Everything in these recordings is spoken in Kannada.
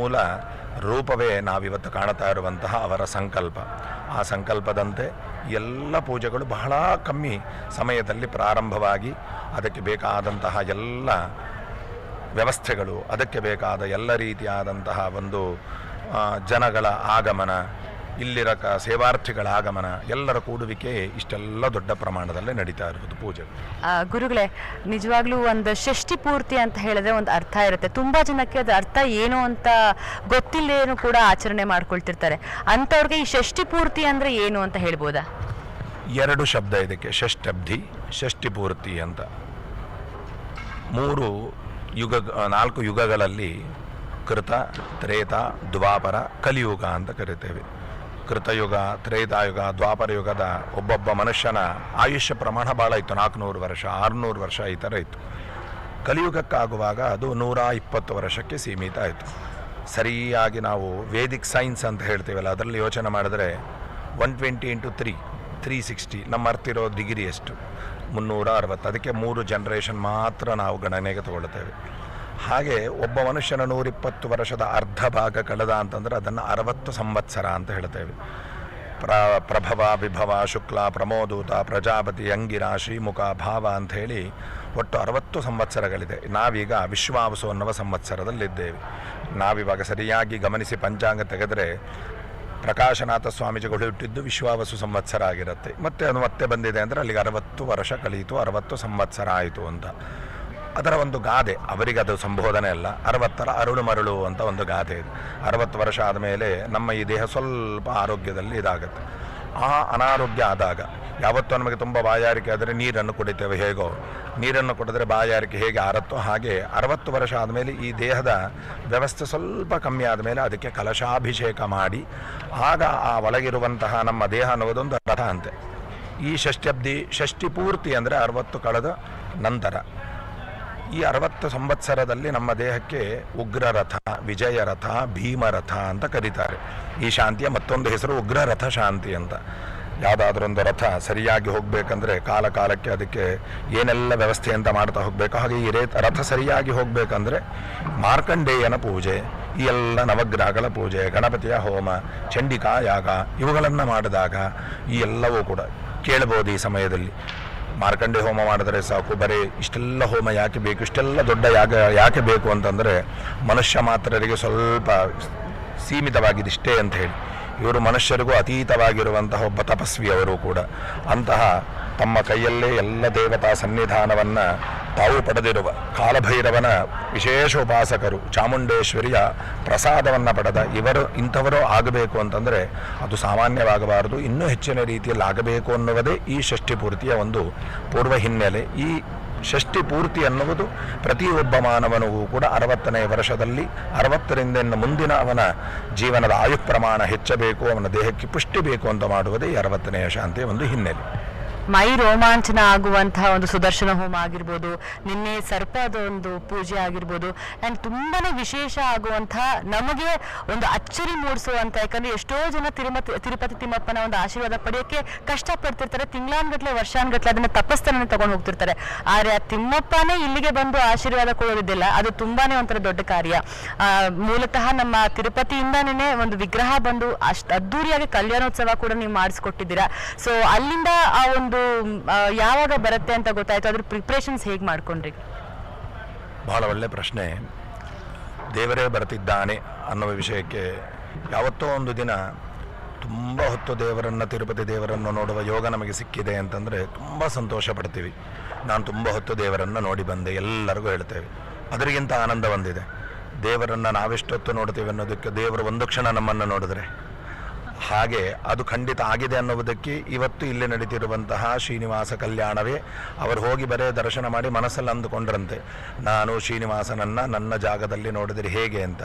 ಮೂಲ ರೂಪವೇ ನಾವಿವತ್ತು ಕಾಣ್ತಾ ಇರುವಂತಹ ಅವರ ಸಂಕಲ್ಪ. ಆ ಸಂಕಲ್ಪದಂತೆ ಎಲ್ಲ ಪೂಜೆಗಳು ಬಹಳ ಕಮ್ಮಿ ಸಮಯದಲ್ಲಿ ಪ್ರಾರಂಭವಾಗಿ ಅದಕ್ಕೆ ಬೇಕಾದಂತಹ ಎಲ್ಲ ವ್ಯವಸ್ಥೆಗಳು, ಅದಕ್ಕೆ ಬೇಕಾದ ಎಲ್ಲ ರೀತಿಯಾದಂತಹ ಒಂದು ಜನಗಳ ಆಗಮನ ಇಲ್ಲಿರ ಕ ಸೇವಾರ್ಥಿಗಳ ಆಗಮನ ಎಲ್ಲರ ಕೂಡುವಿಕೆ ಇಷ್ಟೆಲ್ಲ ದೊಡ್ಡ ಪ್ರಮಾಣದಲ್ಲಿ ನಡೀತಾ ಇರುವುದು ಪೂಜೆ. ಆ, ಗುರುಗಳೇ ನಿಜವಾಗ್ಲೂ ಒಂದು ಷಷ್ಠಿ ಪೂರ್ತಿ ಅಂತ ಹೇಳಿದ್ರೆ ಒಂದು ಅರ್ಥ ಇರುತ್ತೆ. ತುಂಬ ಜನಕ್ಕೆ ಅದು ಅರ್ಥ ಏನು ಅಂತ ಗೊತ್ತಿಲ್ಲೇನು ಕೂಡ ಆಚರಣೆ ಮಾಡ್ಕೊಳ್ತಿರ್ತಾರೆ. ಅಂಥವ್ರಿಗೆ ಈ ಷಷ್ಠಿ ಪೂರ್ತಿ ಅಂದರೆ ಏನು ಅಂತ ಹೇಳ್ಬೋದಾ? ಎರಡು ಶಬ್ದ ಇದಕ್ಕೆ ಷಷ್ಟಬ್ಧಿ ಷಷ್ಠಿ ಪೂರ್ತಿ ಅಂತ. ಮೂರು ಯುಗ ನಾಲ್ಕು ಯುಗಗಳಲ್ಲಿ ಕೃತ ತ್ರೇತ ದ್ವಾಪರ ಕಲಿಯುಗ ಅಂತ ಕರಿತೇವೆ. ಕೃತಯುಗ, ತ್ರೇತಾಯುಗ ದ್ವಾಪರ ಯುಗದ ಒಬ್ಬೊಬ್ಬ ಮನುಷ್ಯನ ಆಯುಷ್ಯ ಪ್ರಮಾಣ ಭಾಳ ಇತ್ತು. ನಾಲ್ಕುನೂರು ವರ್ಷ, ಆರುನೂರು ವರ್ಷ ಈ ಥರ ಇತ್ತು. ಕಲಿಯುಗಕ್ಕಾಗುವಾಗ ಅದು ನೂರ ಇಪ್ಪತ್ತು ವರ್ಷಕ್ಕೆ ಸೀಮಿತ ಆಯಿತು. ಸರಿಯಾಗಿ ನಾವು ವೇದಿಕ್ ಸೈನ್ಸ್ ಅಂತ ಹೇಳ್ತೀವಲ್ಲ, ಅದರಲ್ಲಿ ಯೋಚನೆ ಮಾಡಿದ್ರೆ one twenty into three three sixty, ನಮ್ಮ ಅರ್ತಿರೋ ಡಿಗ್ರಿ ಎಷ್ಟು? ಮುನ್ನೂರ ಅರವತ್ತು. ಅದಕ್ಕೆ ಮೂರು ಜನ್ರೇಷನ್ ಮಾತ್ರ ನಾವು ಗಣನೆಗೆ ತಗೊಳ್ತೇವೆ ಹಾಗೆ ಒಬ್ಬ ಮನುಷ್ಯನ ನೂರಿಪ್ಪತ್ತು ವರ್ಷದ ಅರ್ಧ ಭಾಗ ಕಳೆದ ಅಂತಂದರೆ ಅದನ್ನು ಅರವತ್ತು ಸಂವತ್ಸರ ಅಂತ ಹೇಳ್ತೇವೆ. ಪ್ರ, ಪ್ರಭವ, ವಿಭವ, ಶುಕ್ಲ, ಪ್ರಮೋದೂತ, ಪ್ರಜಾಪತಿ, ಅಂಗಿರ, ಶ್ರೀಮುಖ, ಭಾವ ಅಂತ ಹೇಳಿ ಒಟ್ಟು ಅರವತ್ತು ಸಂವತ್ಸರಗಳಿದೆ. ನಾವೀಗ ವಿಶ್ವಾವಸು ಅನ್ನುವ ಸಂವತ್ಸರದಲ್ಲಿದ್ದೇವೆ. ನಾವಿವಾಗ ಸರಿಯಾಗಿ ಗಮನಿಸಿ ಪಂಚಾಂಗ ತೆಗೆದರೆ ಪ್ರಕಾಶನಾಥ ಸ್ವಾಮೀಜಿಗಳು ಹುಟ್ಟಿದ್ದು ವಿಶ್ವಾವಸು ಸಂವತ್ಸರ ಆಗಿರುತ್ತೆ. ಮತ್ತೆ ಅದು ಮತ್ತೆ ಬಂದಿದೆ ಅಂದರೆ ಅಲ್ಲಿಗೆ ಅರವತ್ತು ವರ್ಷ ಕಳೀತು, ಅರವತ್ತು ಸಂವತ್ಸರ ಆಯಿತು ಅಂತ. ಅದರ ಒಂದು ಗಾದೆ, ಅವರಿಗೆ ಅದು ಸಂಬೋಧನೆ ಅಲ್ಲ. ಅರವತ್ತರ ಅರುಳು ಮರಳು ಅಂತ ಒಂದು ಗಾದೆ ಇದೆ. ಅರವತ್ತು ವರ್ಷ ಆದಮೇಲೆ ನಮ್ಮ ಈ ದೇಹ ಸ್ವಲ್ಪ ಆರೋಗ್ಯದಲ್ಲಿ ಇದಾಗುತ್ತೆ. ಆ ಅನಾರೋಗ್ಯ ಆದಾಗ, ಯಾವತ್ತೂ ನಮಗೆ ತುಂಬ ಬಾಯಾರಿಕೆ ಆದರೆ ನೀರನ್ನು ಕುಡಿತೇವೆ ಹೇಗೋ. ನೀರನ್ನು ಕುಡಿದ್ರೆ ಬಾಯಾರಿಕೆ ಹೇಗೆ ಆರತ್ತೋ ಹಾಗೆ ಅರವತ್ತು ವರ್ಷ ಆದಮೇಲೆ ಈ ದೇಹದ ವ್ಯವಸ್ಥೆ ಸ್ವಲ್ಪ ಕಮ್ಮಿ ಆದಮೇಲೆ ಅದಕ್ಕೆ ಕಲಶಾಭಿಷೇಕ ಮಾಡಿ, ಆಗ ಆ ಒಳಗಿರುವಂತಹ ನಮ್ಮ ದೇಹ ಅನ್ನೋದೊಂದು ರಥ ಅಂತೆ ಈ ಷಷ್ಠಬ್ದಿ ಷಷ್ಠಿ ಪೂರ್ತಿ ಅಂದರೆ ಅರವತ್ತು ಕಳೆದ ನಂತರ. ಈ ಅರವತ್ತು ಸಂವತ್ಸರದಲ್ಲಿ ನಮ್ಮ ದೇಹಕ್ಕೆ ಉಗ್ರರಥ, ವಿಜಯರಥ, ಭೀಮರಥ ಅಂತ ಕರೀತಾರೆ. ಈ ಶಾಂತಿಯ ಮತ್ತೊಂದು ಹೆಸರು ಉಗ್ರರಥ ಶಾಂತಿ ಅಂತ. ಯಾವುದಾದ್ರೊಂದು ರಥ ಸರಿಯಾಗಿ ಹೋಗಬೇಕಂದ್ರೆ ಕಾಲ ಕಾಲಕ್ಕೆ ಅದಕ್ಕೆ ಏನೆಲ್ಲ ವ್ಯವಸ್ಥೆ ಅಂತ ಮಾಡ್ತಾ ಹೋಗಬೇಕು. ಹಾಗೆ ಈ ರೇ, ರಥ ಸರಿಯಾಗಿ ಹೋಗಬೇಕಂದ್ರೆ ಮಾರ್ಕಂಡೇಯನ ಪೂಜೆ, ಈ ಎಲ್ಲ ನವಗ್ರಹಗಳ ಪೂಜೆ, ಗಣಪತಿಯ ಹೋಮ ಚಂಡಿಕಾ ಯಾಗ ಇವುಗಳನ್ನು ಮಾಡಿದಾಗ ಈ ಎಲ್ಲವೂ ಕೂಡ ಕೇಳಬಹುದು ಈ ಸಮಯದಲ್ಲಿ. ಮಾರ್ಕಂಡೆ ಹೋಮ ಮಾಡಿದ್ರೆ ಸಾಕು. ಬರೀ ಇಷ್ಟೆಲ್ಲ ಹೋಮ ಯಾಕೆ ಬೇಕು? ಇಷ್ಟೆಲ್ಲ ದೊಡ್ಡ ಯಾಗ ಯಾಕೆ ಬೇಕು ಅಂತಂದರೆ ಮನುಷ್ಯ ಮಾತ್ರರಿಗೆ ಸ್ವಲ್ಪ ಸೀಮಿತವಾಗಿದೆ ಇಷ್ಟೇ ಅಂತ ಹೇಳಿ. ಇವರು ಮನುಷ್ಯರಿಗೂ ಅತೀತವಾಗಿರುವಂತಹ ಒಬ್ಬ ತಪಸ್ವಿ ಅವರು ಕೂಡ. ಅಂತಹ ತಮ್ಮ ಕೈಯಲ್ಲೇ ಎಲ್ಲ ದೇವತಾ ಸನ್ನಿಧಾನವನ್ನು ತಾವು ಪಡೆದಿರುವ ಕಾಲಭೈರವನ ವಿಶೇಷ ಉಪಾಸಕರು ಚಾಮುಂಡೇಶ್ವರಿಯ ಪ್ರಸಾದವನ್ನು ಪಡೆದ ಇವರು ಇಂಥವರು ಆಗಬೇಕು ಅಂತಂದರೆ ಅದು ಸಾಮಾನ್ಯವಾಗಬಾರದು, ಇನ್ನೂ ಹೆಚ್ಚಿನ ರೀತಿಯಲ್ಲಿ ಆಗಬೇಕು ಅನ್ನುವುದೇ ಈ ಷಷ್ಠಿ ಪೂರ್ತಿಯ ಒಂದು ಪೂರ್ವ ಹಿನ್ನೆಲೆ. ಈ ಷಷ್ಠಿ ಪೂರ್ತಿ ಅನ್ನುವುದು ಪ್ರತಿಯೊಬ್ಬ ಮಾನವನಿಗೂ ಕೂಡ ಅರವತ್ತನೇ ವರ್ಷದಲ್ಲಿ ಅರವತ್ತರಿಂದ ಇನ್ನು ಮುಂದಿನ ಅವನ ಜೀವನದ ಆಯು ಪ್ರಮಾಣ ಹೆಚ್ಚಬೇಕು, ಅವನ ದೇಹಕ್ಕೆ ಪುಷ್ಟಿ ಬೇಕು ಅಂತ ಮಾಡುವುದೇ ಅರವತ್ತನೆಯ ಶಾಂತಿಯ ಒಂದು ಹಿನ್ನೆಲೆ. ಮೈ ರೋಮಾಂಚನ ಆಗುವಂತಹ ಒಂದು ಸುದರ್ಶನ ಹೋಮ ಆಗಿರ್ಬೋದು, ನಿನ್ನೆ ಸರ್ಪದ ಒಂದು ಪೂಜೆ ಆಗಿರ್ಬೋದು ಆ್ಯಂಡ್ ತುಂಬಾನೇ ವಿಶೇಷ ಆಗುವಂತಹ ನಮಗೆ ಒಂದು ಅಚ್ಚರಿ ಮೂಡಿಸುವಂತ ಯಾಕಂದ್ರೆ ಎಷ್ಟೋ ಜನ ತಿರುಮತಿ, ತಿರುಪತಿ ತಿಮ್ಮಪ್ಪನ ಒಂದು ಆಶೀರ್ವಾದ ಪಡೆಯೋಕ್ಕೆ ಕಷ್ಟಪಡ್ತಿರ್ತಾರೆ, ತಿಂಗಳಾನ್ಗಟ್ಲೆ, ವರ್ಷಾನ್ಗಟ್ಲೆ ಅದನ್ನ ತಪಸ್ಸನ್ನು ತಗೊಂಡು ಹೋಗ್ತಿರ್ತಾರೆ. ಆದ್ರೆ ಆ ತಿಮ್ಮಪ್ಪನೇ ಇಲ್ಲಿಗೆ ಬಂದು ಆಶೀರ್ವಾದ ಕೊಡೋದಿಲ್ಲ ಅದು ತುಂಬಾನೇ ಒಂಥರ ದೊಡ್ಡ ಕಾರ್ಯ. ಮೂಲತಃ ನಮ್ಮ ತಿರುಪತಿಯಿಂದಾನೇ ಒಂದು ವಿಗ್ರಹ ಬಂದು ಅಷ್ಟು ಅದ್ದೂರಿಯಾಗಿ ಕಲ್ಯಾಣೋತ್ಸವ ಕೂಡ ನೀವು ಮಾಡಿಸ್ಕೊಟ್ಟಿದ್ದೀರಾ. ಸೊ ಅಲ್ಲಿಂದ ಆ ಒಂದು ಯಾವಾಗ ಬರುತ್ತೆ ಅಂತ ಗೊತ್ತಾಯ್ತು. ಅದ್ರ ಪ್ರಿಪ್ರೇಷನ್ಸ್ ಹೇಗೆ ಮಾಡ್ಕೊಂಡ್ರಿ? ಬಹಳ ಒಳ್ಳೆ ಪ್ರಶ್ನೆ. ದೇವರೇ ಬರ್ತಿದ್ದಾನೆ ಅನ್ನೋ ವಿಷಯಕ್ಕೆ ಯಾವತ್ತೋ ಒಂದು ದಿನ ತುಂಬ ಹೊತ್ತು ದೇವರನ್ನು, ತಿರುಪತಿ ದೇವರನ್ನು ನೋಡುವ ಯೋಗ ನಮಗೆ ಸಿಕ್ಕಿದೆ ಅಂತಂದರೆ ತುಂಬ ಸಂತೋಷ ಪಡ್ತೀವಿ. ನಾನು ತುಂಬ ಹೊತ್ತು ದೇವರನ್ನು ನೋಡಿ ಬಂದೆ, ಎಲ್ಲರಿಗೂ ಹೇಳ್ತೇವೆ. ಅದರಿಗಿಂತ ಆನಂದ ಬಂದಿದೆ. ದೇವರನ್ನು ನಾವೆಷ್ಟೊತ್ತು ನೋಡ್ತೀವಿ ಅನ್ನೋದಕ್ಕೆ ದೇವರು ಒಂದು ಕ್ಷಣ ನಮ್ಮನ್ನು ನೋಡಿದ್ರೆ ಹಾಗೆ ಅದು ಖಂಡಿತ ಆಗಿದೆ ಅನ್ನುವುದಕ್ಕೆ ಇವತ್ತು ಇಲ್ಲಿ ನಡೀತಿರುವಂತಹ ಶ್ರೀನಿವಾಸ ಕಲ್ಯಾಣವೇ. ಅವರು ಹೋಗಿ ಬರೇ ದರ್ಶನ ಮಾಡಿ ಮನಸ್ಸಲ್ಲಿ ಅಂದುಕೊಂಡ್ರಂತೆ. ನಾನು ಶ್ರೀನಿವಾಸನನ್ನು ನನ್ನ ಜಾಗದಲ್ಲಿ ನೋಡಿದರೆ ಹೇಗೆ ಅಂತ.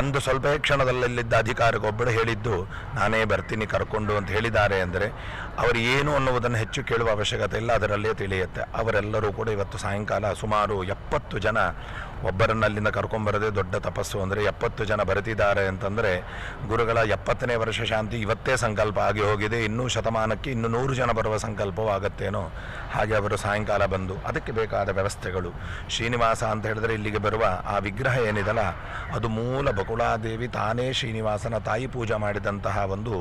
ಅಂದು ಸ್ವಲ್ಪ ಕ್ಷಣದಲ್ಲಿದ್ದ ಅಧಿಕಾರಿಗೊಬ್ಬರು ಹೇಳಿದ್ದು, ನಾನೇ ಬರ್ತೀನಿ ಕರ್ಕೊಂಡು ಅಂತ ಹೇಳಿದ್ದಾರೆ ಅಂದರೆ, ಅವರು ಏನು ಅನ್ನುವುದನ್ನು ಹೆಚ್ಚು ಕೇಳುವ ಅವಶ್ಯಕತೆ ಇಲ್ಲ, ಅದರಲ್ಲೇ ತಿಳಿಯುತ್ತೆ. ಅವರೆಲ್ಲರೂ ಕೂಡ ಇವತ್ತು ಸಾಯಂಕಾಲ ಸುಮಾರು ಎಪ್ಪತ್ತು ಜನ ಒಬ್ಬರನ್ನ ಅಲ್ಲಿಂದ ಕರ್ಕೊಂಬರದೆ ದೊಡ್ಡ ತಪಸ್ಸು ಅಂದರೆ ಎಪ್ಪತ್ತು ಜನ ಬರೆತಿದ್ದಾರೆ ಅಂತಂದರೆ ಗುರುಗಳ ಎಪ್ಪತ್ತನೇ ವರ್ಷ ಶಾಂತಿ ಇವತ್ತೇ ಸಂಕಲ್ಪ ಆಗಿ ಹೋಗಿದೆ. ಇನ್ನೂ ಶತಮಾನಕ್ಕೆ ಇನ್ನು ನೂರು ಜನ ಬರುವ ಸಂಕಲ್ಪವಾಗತ್ತೇನೋ? ಹಾಗೆ ಅವರು ಸಾಯಂಕಾಲ ಬಂದು ಅದಕ್ಕೆ ಬೇಕಾದ ವ್ಯವಸ್ಥೆಗಳು. ಶ್ರೀನಿವಾಸ ಅಂತ ಹೇಳಿದ್ರೆ ಇಲ್ಲಿಗೆ ಬರುವ ಆ ವಿಗ್ರಹ ಏನಿದಲ್ಲ, ಅದು ಮೂಲ ಬಕುಳಾದೇವಿ ತಾನೇ ಶ್ರೀನಿವಾಸನ ತಾಯಿ ಪೂಜೆ ಮಾಡಿದಂತಹ ಒಂದು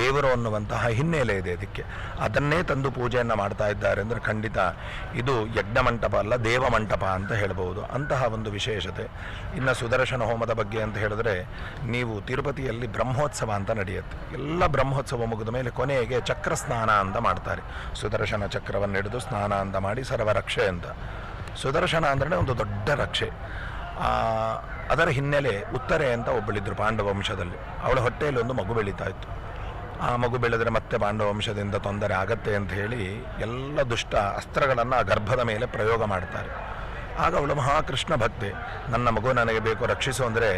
ದೇವರು ಅನ್ನುವಂತಹ ಹಿನ್ನೆಲೆ ಇದೆ ಇದಕ್ಕೆ. ಅದನ್ನೇ ತಂದು ಪೂಜೆಯನ್ನು ಮಾಡ್ತಾ ಇದ್ದಾರೆ ಅಂದರೆ ಖಂಡಿತ ಇದು ಯಜ್ಞ ಮಂಟಪ ಅಲ್ಲ ದೇವ ಮಂಟಪ ಅಂತ ಹೇಳ್ಬೋದು. ಅಂತಹ ಒಂದು ವಿಶೇಷತೆ. ಇನ್ನು ಸುದರ್ಶನ ಹೋಮದ ಬಗ್ಗೆ ಅಂತ ಹೇಳಿದ್ರೆ, ನೀವು ತಿರುಪತಿಯಲ್ಲಿ ಬ್ರಹ್ಮೋತ್ಸವ ಅಂತ ನಡೆಯುತ್ತೆ. ಎಲ್ಲ ಬ್ರಹ್ಮೋತ್ಸವ ಮುಗಿದ ಮೇಲೆ ಕೊನೆಗೆ ಚಕ್ರ ಸ್ನಾನ ಅಂತ ಮಾಡ್ತಾರೆ. ಸುದರ್ಶನ ಚಕ್ರವನ್ನು ಹಿಡಿದು ಸ್ನಾನ ಅಂತ ಮಾಡಿ ಸರ್ವರಕ್ಷೆ ಅಂತ. ಸುದರ್ಶನ ಅಂದ್ರೆ ಒಂದು ದೊಡ್ಡ ರಕ್ಷೆ. ಅದರ ಹಿನ್ನೆಲೆ ಉತ್ತರೆ ಅಂತ ಒಬ್ಬಳಿದ್ರು ಪಾಂಡವ ವಂಶದಲ್ಲಿ. ಅವಳ ಹೊಟ್ಟೆಯಲ್ಲಿ ಒಂದು ಮಗು ಬೆಳೀತಾ ಇತ್ತು. ಆ ಮಗು ಬೆಳೆದರೆ ಮತ್ತೆ ಪಾಂಡವ ವಂಶದಿಂದ ತೊಂದರೆ ಆಗತ್ತೆ ಅಂತ ಹೇಳಿ ಎಲ್ಲ ದುಷ್ಟ ಅಸ್ತ್ರಗಳನ್ನು ಆ ಗರ್ಭದ ಮೇಲೆ ಪ್ರಯೋಗ ಮಾಡ್ತಾರೆ. ಆಗ ಅವಳು, ಮಹಾಕೃಷ್ಣ ಭಕ್ತಿ, ನನ್ನ ಮಗು ನನಗೆ ಬೇಕು, ರಕ್ಷಿಸು ಅಂದರೆ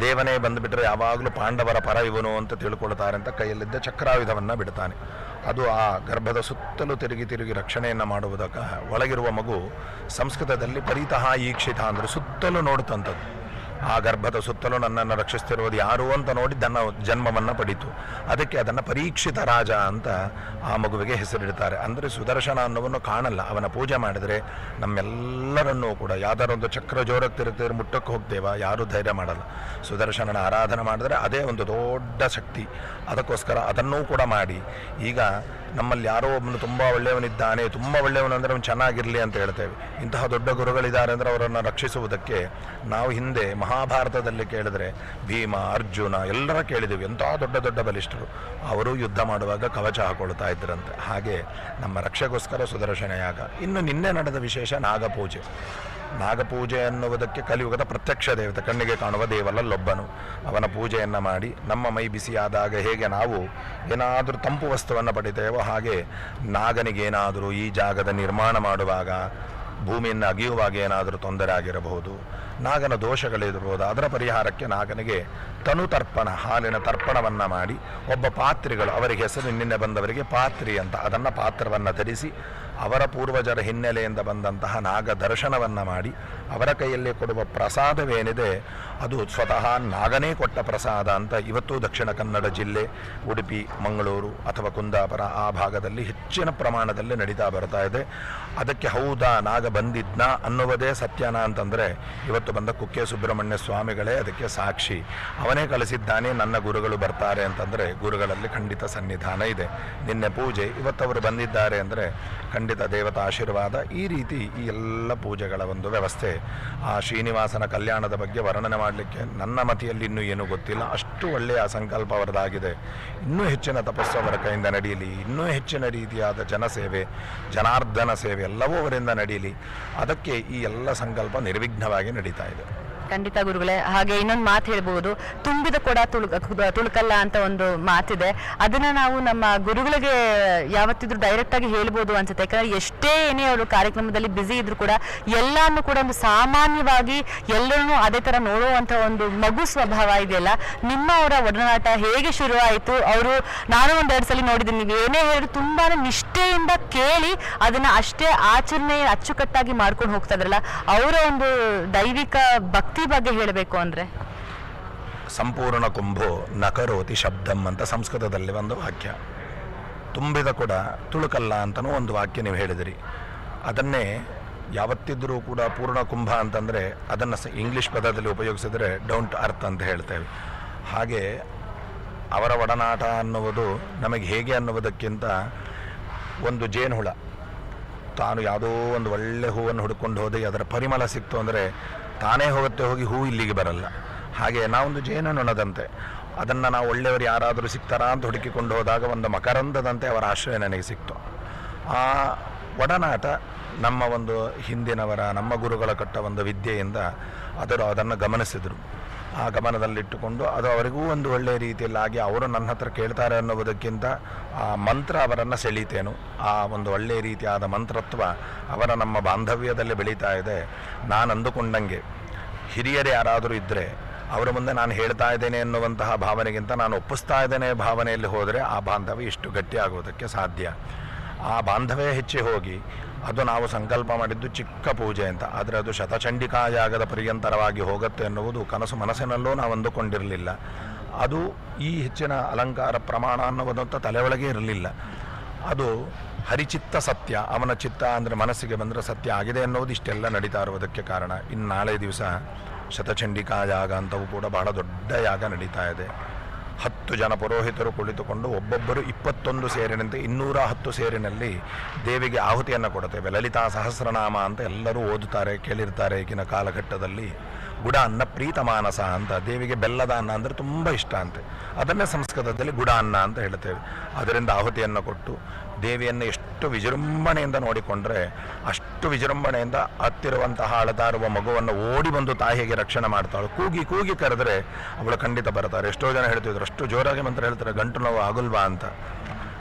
ದೇವನೇ ಬಂದುಬಿಟ್ರೆ ಯಾವಾಗಲೂ ಪಾಂಡವರ ಪರ ಇವನು ಅಂತ ತಿಳ್ಕೊಳ್ತಾರೆ ಅಂತ ಕೈಯಲ್ಲಿದ್ದ ಚಕ್ರಾಯುಧವನ್ನು ಬಿಡ್ತಾನೆ. ಅದು ಆ ಗರ್ಭದ ಸುತ್ತಲೂ ತಿರುಗಿ ತಿರುಗಿ ರಕ್ಷಣೆಯನ್ನು ಮಾಡುವುದಕ್ಕೆ ಒಳಗಿರುವ ಮಗು ಸಂಸ್ಕೃತದಲ್ಲಿ ಪರಿತಃ ಈಕ್ಷಿತ ಅಂದರೆ ಸುತ್ತಲೂ ನೋಡ್ತಂಥದ್ದು ಆ ಗರ್ಭದ ಸುತ್ತಲೂ ನನ್ನನ್ನು ರಕ್ಷಿಸ್ತಿರುವುದು ಯಾರು ಅಂತ ನೋಡಿ ತನ್ನ ಜನ್ಮವನ್ನು ಪಡೀತು. ಅದಕ್ಕೆ ಅದನ್ನು ಪರೀಕ್ಷಿತ ರಾಜ ಅಂತ ಆ ಮಗುವಿಗೆ ಹೆಸರಿಡ್ತಾರೆ. ಅಂದರೆ ಸುದರ್ಶನ ಅನ್ನೋವನ್ನು ಕಾಣಲ್ಲ. ಅವನ ಪೂಜೆ ಮಾಡಿದರೆ ನಮ್ಮೆಲ್ಲರನ್ನೂ ಕೂಡ ಯಾವ್ದಾರೊಂದು ಚಕ್ರ ಜೋರಕ್ಕೆ ಮುಟ್ಟಕ್ಕೆ ಹೋಗ್ತೇವ? ಯಾರೂ ಧೈರ್ಯ ಮಾಡಲ್ಲ. ಸುದರ್ಶನನ ಆರಾಧನೆ ಮಾಡಿದರೆ ಅದೇ ಒಂದು ದೊಡ್ಡ ಶಕ್ತಿ. ಅದಕ್ಕೋಸ್ಕರ ಅದನ್ನೂ ಕೂಡ ಮಾಡಿ. ಈಗ ನಮ್ಮಲ್ಲಿ ಯಾರೋ ಒಬ್ಬನು ತುಂಬ ಒಳ್ಳೆಯವನಿದ್ದಾನೆ, ತುಂಬ ಒಳ್ಳೆಯವನು ಅಂದರೆ ಅವನು ಚೆನ್ನಾಗಿರಲಿ ಅಂತ ಹೇಳ್ತೇವೆ. ಇಂತಹ ದೊಡ್ಡ ಗುರುಗಳಿದ್ದಾರೆ ಅಂದರೆ ಅವರನ್ನು ರಕ್ಷಿಸುವುದಕ್ಕೆ ನಾವು ಹಿಂದೆ ಮಹಾಭಾರತದಲ್ಲಿ ಕೇಳಿದ್ರೆ ಭೀಮ, ಅರ್ಜುನ ಎಲ್ಲರ ಕೇಳಿದ್ದೀವಿ ಎಂಥ ದೊಡ್ಡ ದೊಡ್ಡ ಬಲಿಷ್ಠರು. ಅವರು ಯುದ್ಧ ಮಾಡುವಾಗ ಕವಚ ಹಾಕೊಳ್ತಾ ಇದ್ರಂತೆ. ಹಾಗೆ ನಮ್ಮ ರಕ್ಷೆಗೋಸ್ಕರ ಸುದರ್ಶನ ಯಾಗ. ಇನ್ನು ನಿನ್ನೆ ನಡೆದ ವಿಶೇಷ ನಾಗಪೂಜೆ. ನಾಗಪೂಜೆ ಅನ್ನುವುದಕ್ಕೆ ಕಲಿಯುಗದ ಪ್ರತ್ಯಕ್ಷ ದೇವತೆ, ಕಣ್ಣಿಗೆ ಕಾಣುವ ದೇವಲಲ್ಲೊಬ್ಬನು ಅವನ ಪೂಜೆಯನ್ನು ಮಾಡಿ, ನಮ್ಮ ಮೈ ಬಿಸಿಯಾದಾಗ ಹೇಗೆ ನಾವು ಏನಾದರೂ ತಂಪು ವಸ್ತುವನ್ನು ಪಡಿತೇವೋ ಹಾಗೆ ನಾಗನಿಗೇನಾದರೂ ಈ ಜಾಗದ ನಿರ್ಮಾಣ ಮಾಡುವಾಗ ಭೂಮಿಯನ್ನು ಅಗಿಯುವಾಗ ಏನಾದರೂ ತೊಂದರೆ ಆಗಿರಬಹುದು, ನಾಗನ ದೋಷಗಳಿರಬಹುದು, ಅದರ ಪರಿಹಾರಕ್ಕೆ ನಾಗನಿಗೆ ತನು ತರ್ಪಣ ಹಾಲಿನ ತರ್ಪಣವನ್ನು ಮಾಡಿ, ಒಬ್ಬ ಪಾತ್ರಿಗಳು, ಅವರಿಗೆ ಹೆಸರು ನಿನ್ನೆ ಬಂದವರಿಗೆ ಪಾತ್ರಿ ಅಂತ, ಅದನ್ನು ಪಾತ್ರವನ್ನು ಧರಿಸಿ, ಅವರ ಪೂರ್ವಜರ ಹಿನ್ನೆಲೆಯಿಂದ ಬಂದಂತಹ ನಾಗ ದರ್ಶನವನ್ನು ಮಾಡಿ ಅವರ ಕೈಯಲ್ಲಿ ಕೊಡುವ ಪ್ರಸಾದವೇನಿದೆ, ಅದು ಸ್ವತಃ ನಾಗನೇ ಕೊಟ್ಟ ಪ್ರಸಾದ ಅಂತ ಇವತ್ತು ದಕ್ಷಿಣ ಕನ್ನಡ ಜಿಲ್ಲೆ, ಉಡುಪಿ, ಮಂಗಳೂರು ಅಥವಾ ಕುಂದಾಪುರ ಆ ಭಾಗದಲ್ಲಿ ಹೆಚ್ಚಿನ ಪ್ರಮಾಣದಲ್ಲಿ ನಡೀತಾ ಬರ್ತಾ ಇದೆ. ಅದಕ್ಕೆ ಹೌದಾ, ನಾಗ ಬಂದಿದ್ನ ಅನ್ನುವುದೇ ಸತ್ಯನ ಅಂತಂದರೆ, ಇವತ್ತು ಬಂದ ಕುಕ್ಕೆ ಸುಬ್ರಹ್ಮಣ್ಯ ಸ್ವಾಮಿಗಳೇ ಅದಕ್ಕೆ ಸಾಕ್ಷಿ. ಅವನೇ ಕಲಿಸಿದ್ದಾನೆ ನನ್ನ ಗುರುಗಳು ಬರ್ತಾರೆ ಅಂತಂದರೆ ಗುರುಗಳಲ್ಲಿ ಖಂಡಿತ ಸನ್ನಿಧಾನ ಇದೆ. ನಿನ್ನೆ ಪೂಜೆ, ಇವತ್ತವರು ಬಂದಿದ್ದಾರೆ ಅಂದರೆ ಖಂಡಿತ ದೇವತಾ ಆಶೀರ್ವಾದ ಈ ರೀತಿ ಈ ಎಲ್ಲ ಪೂಜೆಗಳ ಒಂದು ವ್ಯವಸ್ಥೆ ಆ ಶ್ರೀನಿವಾಸನ ಕಲ್ಯಾಣದ ಬಗ್ಗೆ ವರ್ಣನೆ ಮಾಡಲಿಕ್ಕೆ ನನ್ನ ಮತಿಯಲ್ಲಿ ಇನ್ನೂ ಏನೂ ಗೊತ್ತಿಲ್ಲ. ಅಷ್ಟು ಒಳ್ಳೆಯ ಸಂಕಲ್ಪ ಅವರದಾಗಿದೆ. ಇನ್ನೂ ಹೆಚ್ಚಿನ ತಪಸ್ಸು ಅವರ ಕೈಯಿಂದ ನಡೆಯಲಿ. ಇನ್ನೂ ಹೆಚ್ಚಿನ ರೀತಿಯಾದ ಜನಸೇವೆ, ಜನಾರ್ದನ ಸೇವೆ ಎಲ್ಲವೂ ಅವರಿಂದ ನಡೆಯಲಿ. ಅದಕ್ಕೆ ಈ ಎಲ್ಲ ಸಂಕಲ್ಪ ನಿರ್ವಿಘ್ನವಾಗಿ ನಡೀತಾ ಇದೆ. ಖಂಡಿತ ಗುರುಗಳೇ, ಹಾಗೆ ಇನ್ನೊಂದು ಮಾತು ಹೇಳ್ಬೋದು. ತುಂಬಿದ ಕೊಡ ತುಳುಕ ತುಳುಕಲ್ಲ ಅಂತ ಒಂದು ಮಾತಿದೆ. ಅದನ್ನ ನಾವು ನಮ್ಮ ಗುರುಗಳಿಗೆ ಯಾವತ್ತಿದ್ರು ಡೈರೆಕ್ಟ್ ಆಗಿ ಹೇಳ್ಬೋದು ಅನ್ಸುತ್ತೆ. ಯಾಕಂದ್ರೆ ಎಷ್ಟೇ ಏನೇ ಅವರು ಕಾರ್ಯಕ್ರಮದಲ್ಲಿ ಬ್ಯುಸಿ ಇದ್ರು ಕೂಡ ಎಲ್ಲಾನು ಕೂಡ ಒಂದು ಸಾಮಾನ್ಯವಾಗಿ ಎಲ್ಲರನ್ನೂ ಅದೇ ತರ ನೋಡುವಂತ ಒಂದು ಮಗು ಸ್ವಭಾವ ಇದೆಯಲ್ಲ, ನಿಮ್ಮ ಅವರ ಒಡನಾಟ ಹೇಗೆ ಶುರುವಾಯಿತು? ಅವರು ನಾನು ಒಂದೆರಡು ಸಲ ನೋಡಿದ್ದೀನಿ, ನೀವು ಏನೇ ಹೇಳಿದ್ರು ತುಂಬಾನೇ ನಿಷ್ಠೆಯಿಂದ ಕೇಳಿ ಅದನ್ನ ಅಷ್ಟೇ ಆಚರಣೆ ಅಚ್ಚುಕಟ್ಟಾಗಿ ಮಾಡ್ಕೊಂಡು ಹೋಗ್ತಾ ಅವರ ಒಂದು ದೈವಿಕ ಭಕ್ತಿ ಬಗ್ಗೆ ಹೇಳಬೇಕು ಅಂದ್ರೆ? ಸಂಪೂರ್ಣ ಕುಂಭೋ ನಕರೋತಿ ಶಬ್ದಂ ಅಂತ ಸಂಸ್ಕೃತದಲ್ಲಿ ಒಂದು ವಾಕ್ಯ. ತುಂಬಿದ ಕೂಡ ತುಳುಕಲ್ಲ ಅಂತಲೂ ಒಂದು ವಾಕ್ಯ ನೀವು ಹೇಳಿದಿರಿ. ಅದನ್ನೇ ಯಾವತ್ತಿದ್ದರೂ ಕೂಡ ಪೂರ್ಣ ಕುಂಭ ಅಂತಂದರೆ ಅದನ್ನು ಇಂಗ್ಲೀಷ್ ಪದದಲ್ಲಿ ಉಪಯೋಗಿಸಿದರೆ ಡೌಂಟ್ ಅರ್ತ್ ಅಂತ ಹೇಳ್ತೇವೆ. ಹಾಗೆ ಅವರ ಒಡನಾಟ ಅನ್ನುವುದು ನಮಗೆ ಹೇಗೆ ಅನ್ನುವುದಕ್ಕಿಂತ ಒಂದು ಜೇನುಹುಳ. ತಾನು ಯಾವುದೋ ಒಂದು ಒಳ್ಳೆ ಹೂವನ್ನು ಹುಡ್ಕೊಂಡು ಹೋದೆ ಅದರ ಪರಿಮಳ ಸಿಕ್ತು ಅಂದರೆ ತಾನೇ ಹೋಗುತ್ತೆ, ಹೋಗಿ ಹೂ ಇಲ್ಲಿಗೆ ಬರಲ್ಲ. ಹಾಗೆ ನಾವೊಂದು ಜೇನುನೊಣದಂತೆ ಅದನ್ನು ನಾವು ಒಳ್ಳೆಯವರು ಯಾರಾದರೂ ಸಿಗ್ತಾರಾ ಅಂತ ಹುಡುಕಿಕೊಂಡು ಹೋದಾಗ ಒಂದು ಮಕರಂದದಂತೆ ಅವರ ಆಶ್ರಯ ನನಗೆ ಸಿಕ್ತು. ಆ ಒಡನಾಟ ನಮ್ಮ ಒಂದು ಹಿಂದಿನವರ, ನಮ್ಮ ಗುರುಗಳ ಕಟ್ಟ ಒಂದು ವಿದ್ಯೆಯಿಂದ ಅದರು ಅದನ್ನು ಗಮನಿಸಿದರು. ಗಮನದಲ್ಲಿಟ್ಟುಕೊಂಡು ಅದು ಅವರಿಗೂ ಒಂದು ಒಳ್ಳೆಯ ರೀತಿಯಲ್ಲಿ ಆಗಿ ಅವರು ನನ್ನ ಹತ್ರ ಕೇಳ್ತಾರೆ ಅನ್ನುವುದಕ್ಕಿಂತ ಆ ಮಂತ್ರ ಅವರನ್ನು ಸೆಳೀತೇನು. ಆ ಒಂದು ಒಳ್ಳೆಯ ರೀತಿಯಾದ ಮಂತ್ರತ್ವ ಅವರ ನಮ್ಮ ಬಾಂಧವ್ಯದಲ್ಲಿ ಬೆಳೀತಾ ಇದೆ. ನಾನು ಅಂದುಕೊಂಡಂಗೆ ಹಿರಿಯರು ಯಾರಾದರೂ ಇದ್ದರೆ ಅವರ ಮುಂದೆ ನಾನು ಹೇಳ್ತಾ ಇದ್ದೇನೆ ಎನ್ನುವಂತಹ ಭಾವನೆಗಿಂತ ನಾನು ಒಪ್ಪಿಸ್ತಾ ಇದ್ದೇನೆ ಭಾವನೆಯಲ್ಲಿ ಹೋದರೆ ಆ ಬಾಂಧವ್ಯ ಇಷ್ಟು ಗಟ್ಟಿಯಾಗುವುದಕ್ಕೆ ಸಾಧ್ಯ. ಆ ಬಾಂಧವ್ಯ ಹೆಚ್ಚಿ ಹೋಗಿ ಅದು ನಾವು ಸಂಕಲ್ಪ ಮಾಡಿದ್ದು ಚಿಕ್ಕ ಪೂಜೆ ಅಂತ. ಆದರೆ ಅದು ಶತಚಂಡಿಕಾ ಶತಚಂಡಿಕಾಯಾಗದ ಪರ್ಯಂತರವಾಗಿ ಹೋಗುತ್ತೆ ಎನ್ನುವುದು ಕನಸು ಮನಸ್ಸಿನಲ್ಲೂ ನಾವು ಅಂದುಕೊಂಡಿರಲಿಲ್ಲ. ಅದು ಈ ಹೆಚ್ಚಿನ ಅಲಂಕಾರ ಪ್ರಮಾಣ ಅನ್ನುವುದಂತ ತಲೆ ಇರಲಿಲ್ಲ. ಅದು ಹರಿಚಿತ್ತ ಸತ್ಯ, ಅವನ ಚಿತ್ತ ಅಂದರೆ ಮನಸ್ಸಿಗೆ ಬಂದರೆ ಸತ್ಯ ಆಗಿದೆ ಅನ್ನೋದು ಇಷ್ಟೆಲ್ಲ ನಡೀತಾ ಇರುವುದಕ್ಕೆ ಕಾರಣ. ಇನ್ನು ನಾಳೆ ದಿವಸ ಶತಚಂಡಿಕಾ ಯಾಗ ಅಂತವೂ ಕೂಡ ಬಹಳ ದೊಡ್ಡ ಯಾಗ ನಡೀತಾ ಇದೆ. ಹತ್ತು ಜನ ಪುರೋಹಿತರು ಕುಳಿತುಕೊಂಡು ಒಬ್ಬೊಬ್ಬರು ಇಪ್ಪತ್ತೊಂದು ಸೇರಿನಂತೆ ಇನ್ನೂರ ಹತ್ತು ಸೇರಿನಲ್ಲಿ ದೇವಿಗೆ ಆಹುತಿಯನ್ನು ಕೊಡುತ್ತೇವೆ. ಲಲಿತಾ ಸಹಸ್ರನಾಮ ಅಂತ ಎಲ್ಲರೂ ಓದುತ್ತಾರೆ, ಕೇಳಿರ್ತಾರೆ ಈಗಿನ ಕಾಲಘಟ್ಟದಲ್ಲಿ. ಗುಡ ಅನ್ನ ಪ್ರೀತ ಮಾನಸ ಅಂತ. ದೇವಿಗೆ ಬೆಲ್ಲದ ಅನ್ನ ಅಂದರೆ ತುಂಬ ಇಷ್ಟ ಅಂತೆ. ಅದನ್ನೇ ಸಂಸ್ಕೃತದಲ್ಲಿ ಗುಡ ಅನ್ನ ಅಂತ ಹೇಳ್ತೇವೆ. ಅದರಿಂದ ಆಹುತಿಯನ್ನು ಕೊಟ್ಟು ದೇವಿಯನ್ನು ಎಷ್ಟು ವಿಜೃಂಭಣೆಯಿಂದ ನೋಡಿಕೊಂಡ್ರೆ, ಅಷ್ಟು ವಿಜೃಂಭಣೆಯಿಂದ ಹತ್ತಿರುವಂತಹ ಅಳತಾರುವ ಮಗುವನ್ನು ಓಡಿ ಬಂದು ತಾಯಿಗೆ ರಕ್ಷಣೆ ಮಾಡ್ತಾಳು. ಕೂಗಿ ಕೂಗಿ ಕರೆದ್ರೆ ಅವಳು ಖಂಡಿತ ಬರ್ತಾರೆ ಎಷ್ಟೋ ಜನ ಹೇಳ್ತಿದ್ರು, ಅಷ್ಟು ಜೋರಾಗಿ ಮಂತ್ರ ಹೇಳ್ತಾರೆ, ಗಂಟು ನೋವು ಆಗುಲ್ವಾ ಅಂತ.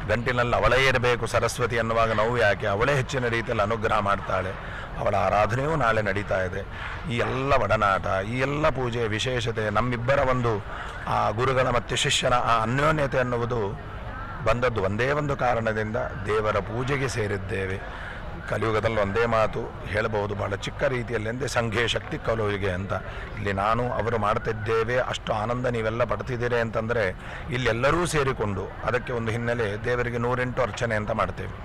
ಗಂಟಿನಲ್ಲಿ ಅವಳೇ ಇರಬೇಕು, ಸರಸ್ವತಿ ಅನ್ನುವಾಗ ನೋವು ಯಾಕೆ? ಅವಳೇ ಹೆಚ್ಚಿನ ರೀತಿಯಲ್ಲಿ ಅನುಗ್ರಹ ಮಾಡ್ತಾಳೆ. ಅವಳ ಆರಾಧನೆಯೂ ನಾಳೆ ನಡೀತಾ ಇದೆ. ಈ ಎಲ್ಲ ಒಡನಾಟ, ಈ ಎಲ್ಲ ಪೂಜೆಯ ವಿಶೇಷತೆ, ನಮ್ಮಿಬ್ಬರ ಒಂದು ಆ ಗುರುಗಳ ಮತ್ತು ಶಿಷ್ಯನ ಆ ಅನ್ಯೋನ್ಯತೆ ಅನ್ನುವುದು ಬಂದದ್ದು ಒಂದೇ ಒಂದು ಕಾರಣದಿಂದ ದೇವರ ಪೂಜೆಗೆ ಸೇರಿದ್ದೇವೆ. ಕಲಿಯುಗದಲ್ಲಿ ಒಂದೇ ಮಾತು ಹೇಳಬಹುದು, ಬಹಳ ಚಿಕ್ಕ ರೀತಿಯಲ್ಲಿ ಎಂದೇ ಸಂಘೆ ಶಕ್ತಿ ಕಲುವಿಗೆ ಅಂತ. ಇಲ್ಲಿ ನಾನು, ಅವರು ಮಾಡ್ತಿದ್ದೇವೆ, ಅಷ್ಟು ಆನಂದ ನೀವೆಲ್ಲ ಪಡ್ತಿದ್ದೀರಿ ಅಂತಂದರೆ ಇಲ್ಲೆಲ್ಲರೂ ಸೇರಿಕೊಂಡು ಅದಕ್ಕೆ ಒಂದು ಹಿನ್ನೆಲೆ ದೇವರಿಗೆ ನೂರೆಂಟು ಅರ್ಚನೆ ಅಂತ ಮಾಡ್ತೇವೆ.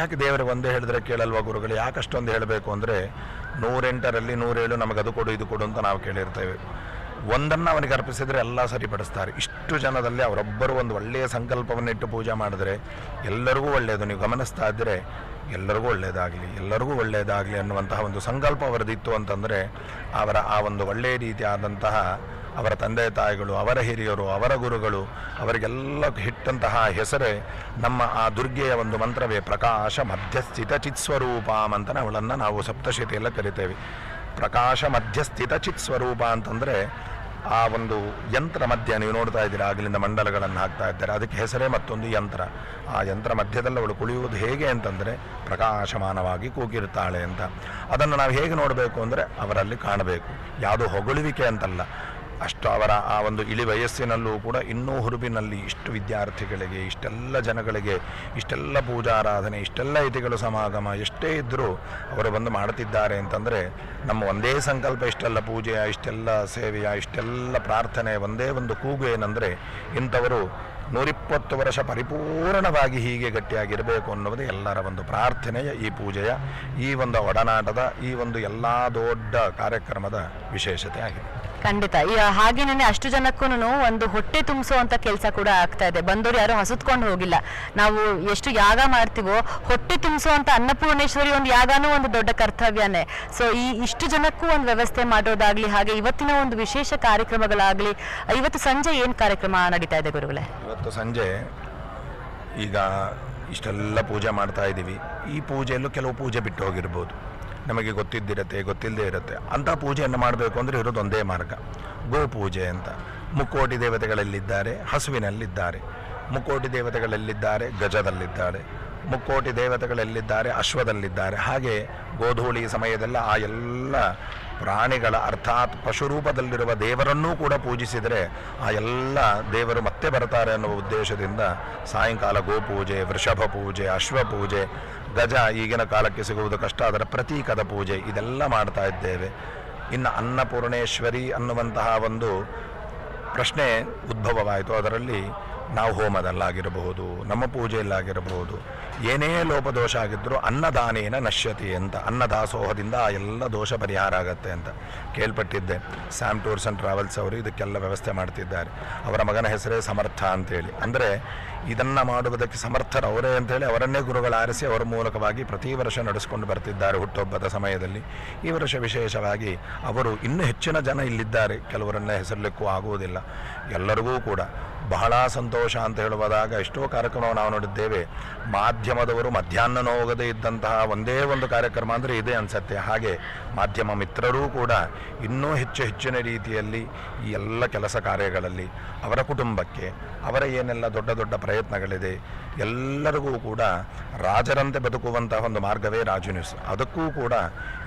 ಯಾಕೆ ದೇವರಿಗೆ ಒಂದೇ ಹೇಳಿದ್ರೆ ಕೇಳಲ್ವ ಗುರುಗಳು? ಯಾಕಷ್ಟೊಂದು ಹೇಳಬೇಕು ಅಂದರೆ ನೂರೆಂಟರಲ್ಲಿ ನೂರೇಳು ನಮಗೆ ಅದು ಕೊಡು, ಇದು ಕೊಡು ಅಂತ ನಾವು ಕೇಳಿರ್ತೇವೆ. ಒಂದನ್ನು ಅವನಿಗೆ ಅರ್ಪಿಸಿದರೆ ಎಲ್ಲ ಸರಿಪಡಿಸ್ತಾರೆ. ಇಷ್ಟು ಜನದಲ್ಲಿ ಅವರೊಬ್ಬರು ಒಂದು ಒಳ್ಳೆಯ ಸಂಕಲ್ಪವನ್ನಿಟ್ಟು ಪೂಜೆ ಮಾಡಿದ್ರೆ ಎಲ್ಲರಿಗೂ ಒಳ್ಳೆಯದು ನೀವು ಗಮನಿಸ್ತಾ ಇದ್ದರೆ ಎಲ್ಲರಿಗೂ ಒಳ್ಳೆಯದಾಗಲಿ ಎಲ್ಲರಿಗೂ ಒಳ್ಳೆಯದಾಗಲಿ ಅನ್ನುವಂತಹ ಒಂದು ಸಂಕಲ್ಪ ಅವರದಿತ್ತು ಅಂತಂದರೆ ಅವರ ಆ ಒಂದು ಒಳ್ಳೆಯ ರೀತಿಯಾದಂತಹ ಅವರ ತಂದೆ ತಾಯಿಗಳು, ಅವರ ಹಿರಿಯರು, ಅವರ ಗುರುಗಳು, ಅವರಿಗೆಲ್ಲ ಹಿಟ್ಟಂತಹ ಹೆಸರೇ ನಮ್ಮ ಆ ದುರ್ಗೆಯ ಒಂದು ಮಂತ್ರವೇ, ಪ್ರಕಾಶ ಮಧ್ಯಸ್ಥಿತ ಚಿತ್ಸ್ವರೂಪಾಂ ಅಂತ ಅವಳನ್ನು ನಾವು ಸಪ್ತಶತಿಯೆಲ್ಲ ಕರಿತೇವೆ. ಪ್ರಕಾಶ ಮಧ್ಯಸ್ಥಿತ ಚಿತ್ ಸ್ವರೂಪ ಅಂತಂದರೆ ಆ ಒಂದು ಯಂತ್ರ ಮಧ್ಯ ನೀವು ನೋಡ್ತಾ ಇದ್ದೀರಾ ಆಗಲಿಂದ ಮಂಡಲಗಳನ್ನು ಹಾಕ್ತಾ ಇದ್ದಾರೆ. ಅದಕ್ಕೆ ಹೆಸರೇ ಮತ್ತೊಂದು ಯಂತ್ರ. ಆ ಯಂತ್ರ ಮಧ್ಯದಲ್ಲಿ ಅವಳು ಕುಳಿಯುವುದು ಹೇಗೆ ಅಂತಂದರೆ ಪ್ರಕಾಶಮಾನವಾಗಿ ಕೂಗಿರುತ್ತಾಳೆ ಅಂತ. ಅದನ್ನು ನಾವು ಹೇಗೆ ನೋಡಬೇಕು ಅಂದರೆ ಅವರಲ್ಲಿ ಕಾಣಬೇಕು. ಯಾವುದು ಹೊಗಳುವಿಕೆ ಅಂತಲ್ಲ. ಅಷ್ಟು ಅವರ ಆ ಒಂದು ಇಳಿ ವಯಸ್ಸಿನಲ್ಲೂ ಕೂಡ ಇನ್ನೂ ಹುರುಬಿನಲ್ಲಿ ಇಷ್ಟು ವಿದ್ಯಾರ್ಥಿಗಳಿಗೆ, ಇಷ್ಟೆಲ್ಲ ಜನಗಳಿಗೆ, ಇಷ್ಟೆಲ್ಲ ಪೂಜಾರಾಧನೆ ಇಷ್ಟೆಲ್ಲ ಇತಿಗಳು ಸಮಾಗಮ ಎಷ್ಟೇ ಇದ್ದರೂ ಅವರು ಬಂದು ಮಾಡುತ್ತಿದ್ದಾರೆ ಅಂತಂದರೆ ನಮ್ಮ ಒಂದೇ ಸಂಕಲ್ಪ ಇಷ್ಟೆಲ್ಲ ಪೂಜೆಯ, ಇಷ್ಟೆಲ್ಲ ಸೇವೆಯ, ಇಷ್ಟೆಲ್ಲ ಪ್ರಾರ್ಥನೆ, ಒಂದೇ ಒಂದು ಕೂಗು ಏನಂದರೆ ಇಂಥವರು ನೂರಿಪ್ಪತ್ತು ವರ್ಷ ಪರಿಪೂರ್ಣವಾಗಿ ಹೀಗೆ ಗಟ್ಟಿಯಾಗಿರಬೇಕು ಅನ್ನುವುದು ಎಲ್ಲರ ಒಂದು ಪ್ರಾರ್ಥನೆಯ ಈ ಪೂಜೆಯ ಈ ಒಂದು ಒಡನಾಟದ ಈ ಒಂದು ಎಲ್ಲ ದೊಡ್ಡ ಕಾರ್ಯಕ್ರಮದ ವಿಶೇಷತೆ ಆಗಿದೆ. ಖಂಡಿತ. ಈ ಹಾಗೇನೆ ಅಷ್ಟು ಜನಕ್ಕೂ ಒಂದು ಹೊಟ್ಟೆ ತುಂಬಿಸುವಂತ ಕೆಲಸ ಕೂಡ ಆಗ್ತಾ ಇದೆ. ಬಂದವರು ಯಾರು ಹಸುತ್ಕೊಂಡು ಹೋಗಿಲ್ಲ. ನಾವು ಎಷ್ಟು ಯಾಗ ಮಾಡ್ತೀವೋ, ಹೊಟ್ಟೆ ತುಂಬಿಸುವಂತ ಅನ್ನಪೂರ್ಣೇಶ್ವರಿ ಒಂದು ಯಾಗನೂ ಒಂದು ದೊಡ್ಡ ಕರ್ತವ್ಯನೇ. ಸೊ ಈ ಇಷ್ಟು ಜನಕ್ಕೂ ಒಂದು ವ್ಯವಸ್ಥೆ ಮಾಡೋದಾಗ್ಲಿ, ಹಾಗೆ ಇವತ್ತಿನ ಒಂದು ವಿಶೇಷ ಕಾರ್ಯಕ್ರಮಗಳಾಗ್ಲಿ ಇವತ್ತು ಸಂಜೆ ಏನು ಕಾರ್ಯಕ್ರಮ ನಡೀತಾ ಇದೆ ಗುರುಗಳೇ? ಇವತ್ತು ಸಂಜೆ ಈಗ ಇಷ್ಟೆಲ್ಲ ಪೂಜೆ ಮಾಡ್ತಾ ಇದ್ದೀವಿ ಈ ಪೂಜೆಯಲ್ಲೂ ಕೆಲವು ಪೂಜೆ ಬಿಟ್ಟು ಹೋಗಿರ್ಬೋದು. ನಮಗೆ ಗೊತ್ತಿದ್ದಿರತ್ತೆ, ಗೊತ್ತಿಲ್ಲದೇ ಇರುತ್ತೆ. ಅಂಥ ಪೂಜೆಯನ್ನು ಮಾಡಬೇಕು ಅಂದರೆ ಇರೋದು ಒಂದೇ ಮಾರ್ಗ. ಗೋಪೂಜೆ ಅಂತ. ಮುಕ್ಕೋಟಿ ದೇವತೆಗಳಲ್ಲಿದ್ದಾರೆ, ಹಸುವಿನಲ್ಲಿದ್ದಾರೆ. ಮುಕ್ಕೋಟಿ ದೇವತೆಗಳಲ್ಲಿದ್ದಾರೆ, ಗಜದಲ್ಲಿದ್ದಾರೆ. ಮುಕ್ಕೋಟಿ ದೇವತೆಗಳಲ್ಲಿದ್ದಾರೆ, ಅಶ್ವದಲ್ಲಿದ್ದಾರೆ. ಹಾಗೆ ಗೋಧೂಳಿ ಸಮಯದಲ್ಲ ಆ ಎಲ್ಲ ಪ್ರಾಣಿಗಳ ಅರ್ಥಾತ್ ಪಶುರೂಪದಲ್ಲಿರುವ ದೇವರನ್ನೂ ಕೂಡ ಪೂಜಿಸಿದರೆ ಆ ಎಲ್ಲ ದೇವರು ಮತ್ತೆ ಬರ್ತಾರೆ ಅನ್ನುವ ಉದ್ದೇಶದಿಂದ ಸಾಯಂಕಾಲ ಗೋಪೂಜೆ, ವೃಷಭ ಪೂಜೆ ಅಶ್ವಪೂಜೆ ಗಜ ಈಗಿನ ಕಾಲಕ್ಕೆ ಸಿಗುವುದು ಕಷ್ಟ, ಅದರ ಪ್ರತೀಕದ ಪೂಜೆ, ಇದೆಲ್ಲ ಮಾಡ್ತಾ ಇದ್ದೇವೆ. ಇನ್ನು ಅನ್ನಪೂರ್ಣೇಶ್ವರಿ ಅನ್ನುವಂತಹ ಒಂದು ಪ್ರಶ್ನೆ ಉದ್ಭವವಾಯಿತು. ಅದರಲ್ಲಿ ನಾವು ಹೋಮದಲ್ಲಾಗಿರಬಹುದು, ನಮ್ಮ ಪೂಜೆಯಲ್ಲಾಗಿರಬಹುದು. ಏನೇ ಲೋಪದೋಷ ಆಗಿದ್ದರೂ ಅನ್ನದಾನೇನ ನಶ್ಯತಿ ಅಂತ, ಅನ್ನದಾಸೋಹದಿಂದ ಆ ಎಲ್ಲ ದೋಷ ಪರಿಹಾರ ಆಗತ್ತೆ ಅಂತ ಕೇಳ್ಪಟ್ಟಿದ್ದೆ. ಸ್ಯಾಮ್ ಟೂರ್ಸ್ ಆ್ಯಂಡ್ ಟ್ರಾವೆಲ್ಸ್ ಅವರು ಇದಕ್ಕೆಲ್ಲ ವ್ಯವಸ್ಥೆ ಮಾಡ್ತಿದ್ದಾರೆ. ಅವರ ಮಗನ ಹೆಸರೇ ಸಮರ್ಥ ಅಂತೇಳಿ. ಅಂದರೆ ಇದನ್ನು ಮಾಡುವುದಕ್ಕೆ ಸಮರ್ಥರು ಅವರೇ ಅಂತೇಳಿ ಅವರನ್ನೇ ಗುರುಗಳು ಆರಿಸಿ ಅವರ ಮೂಲಕವಾಗಿ ಪ್ರತಿ ವರ್ಷ ನಡೆಸ್ಕೊಂಡು ಬರ್ತಿದ್ದಾರೆ ಹುಟ್ಟುಹಬ್ಬದ ಸಮಯದಲ್ಲಿ. ಈ ವರ್ಷ ವಿಶೇಷವಾಗಿ ಅವರು ಇನ್ನೂ ಹೆಚ್ಚಿನ ಜನ ಇಲ್ಲಿದ್ದಾರೆ. ಕೆಲವರನ್ನ ಹೆಸರಲಿಕ್ಕೂ ಆಗುವುದಿಲ್ಲ. ಎಲ್ಲರಿಗೂ ಕೂಡ ಬಹಳ ಸಂತೋಷ ಅಂತ ಹೇಳುವುದಾಗ ಎಷ್ಟೋ ಕಾರ್ಯಕ್ರಮ ನಾವು ನೋಡಿದ್ದೇವೆ. ಮಾಧ್ಯಮದವರು ಮಧ್ಯಾಹ್ನ ಹೋಗದೇ ಇದ್ದಂತಹ ಒಂದೇ ಒಂದು ಕಾರ್ಯಕ್ರಮ ಅಂದರೆ ಇದೇ ಅನಿಸತ್ತೆ. ಹಾಗೆ ಮಾಧ್ಯಮ ಮಿತ್ರರೂ ಕೂಡ ಇನ್ನೂ ಹೆಚ್ಚು ಹೆಚ್ಚಿನ ರೀತಿಯಲ್ಲಿ ಈ ಎಲ್ಲ ಕೆಲಸ ಕಾರ್ಯಗಳಲ್ಲಿ ಅವರ ಕುಟುಂಬಕ್ಕೆ, ಅವರ ಏನೆಲ್ಲ ದೊಡ್ಡ ದೊಡ್ಡ ಪ್ರಯತ್ನಗಳಿದೆ, ಎಲ್ಲರಿಗೂ ಕೂಡ ರಾಜರಂತೆ ಬದುಕುವಂತಹ ಒಂದು ಮಾರ್ಗವೇ ರಾಜು ನ್ಯೂಸ್. ಅದಕ್ಕೂ ಕೂಡ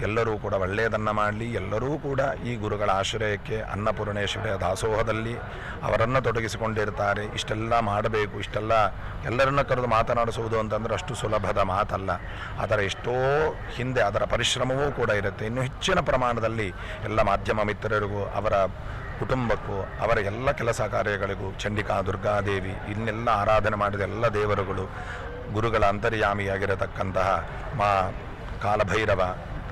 ಎಲ್ಲರೂ ಕೂಡ ಒಳ್ಳೆಯದನ್ನು ಮಾಡಲಿ, ಎಲ್ಲರೂ ಕೂಡ ಈ ಗುರುಗಳ ಆಶ್ರಯಕ್ಕೆ ಅನ್ನಪೂರ್ಣೇಶ್ವರಿಯ ದಾಸೋಹದಲ್ಲಿ ಅವರನ್ನು ತೊಡಗಿಸಿಕೊಂಡಿರ್ತಾರೆ. ಇಷ್ಟೆಲ್ಲ ಮಾಡಬೇಕು, ಇಷ್ಟೆಲ್ಲ ಎಲ್ಲರನ್ನ ಕರೆದು ಮಾತನಾಡಿಸುವುದು ಅಂತಂದ್ರೆ ಅಷ್ಟು ಸುಲಭದ ಮಾತಲ್ಲ. ಅದರ ಎಷ್ಟೋ ಹಿಂದೆ ಅದರ ಪರಿಶ್ರಮವೂ ಕೂಡ ಇರುತ್ತೆ. ಹೆಚ್ಚಿನ ಪ್ರಮಾಣದಲ್ಲಿ ಎಲ್ಲ ಮಾಧ್ಯಮ ಮಿತ್ರರಿಗೂ, ಅವರ ಕುಟುಂಬಕ್ಕೂ, ಅವರ ಎಲ್ಲ ಕೆಲಸ ಕಾರ್ಯಗಳಿಗೂ ಚಂಡಿಕಾ ದುರ್ಗಾದೇವಿ ಇನ್ನೆಲ್ಲ ಆರಾಧನೆ ಮಾಡಿದ ಎಲ್ಲ ದೇವರುಗಳು ಗುರುಗಳ ಅಂತರ್ಯಾಮಿಯಾಗಿರತಕ್ಕಂತಹ ಮಾ ಕಾಲಭೈರವ,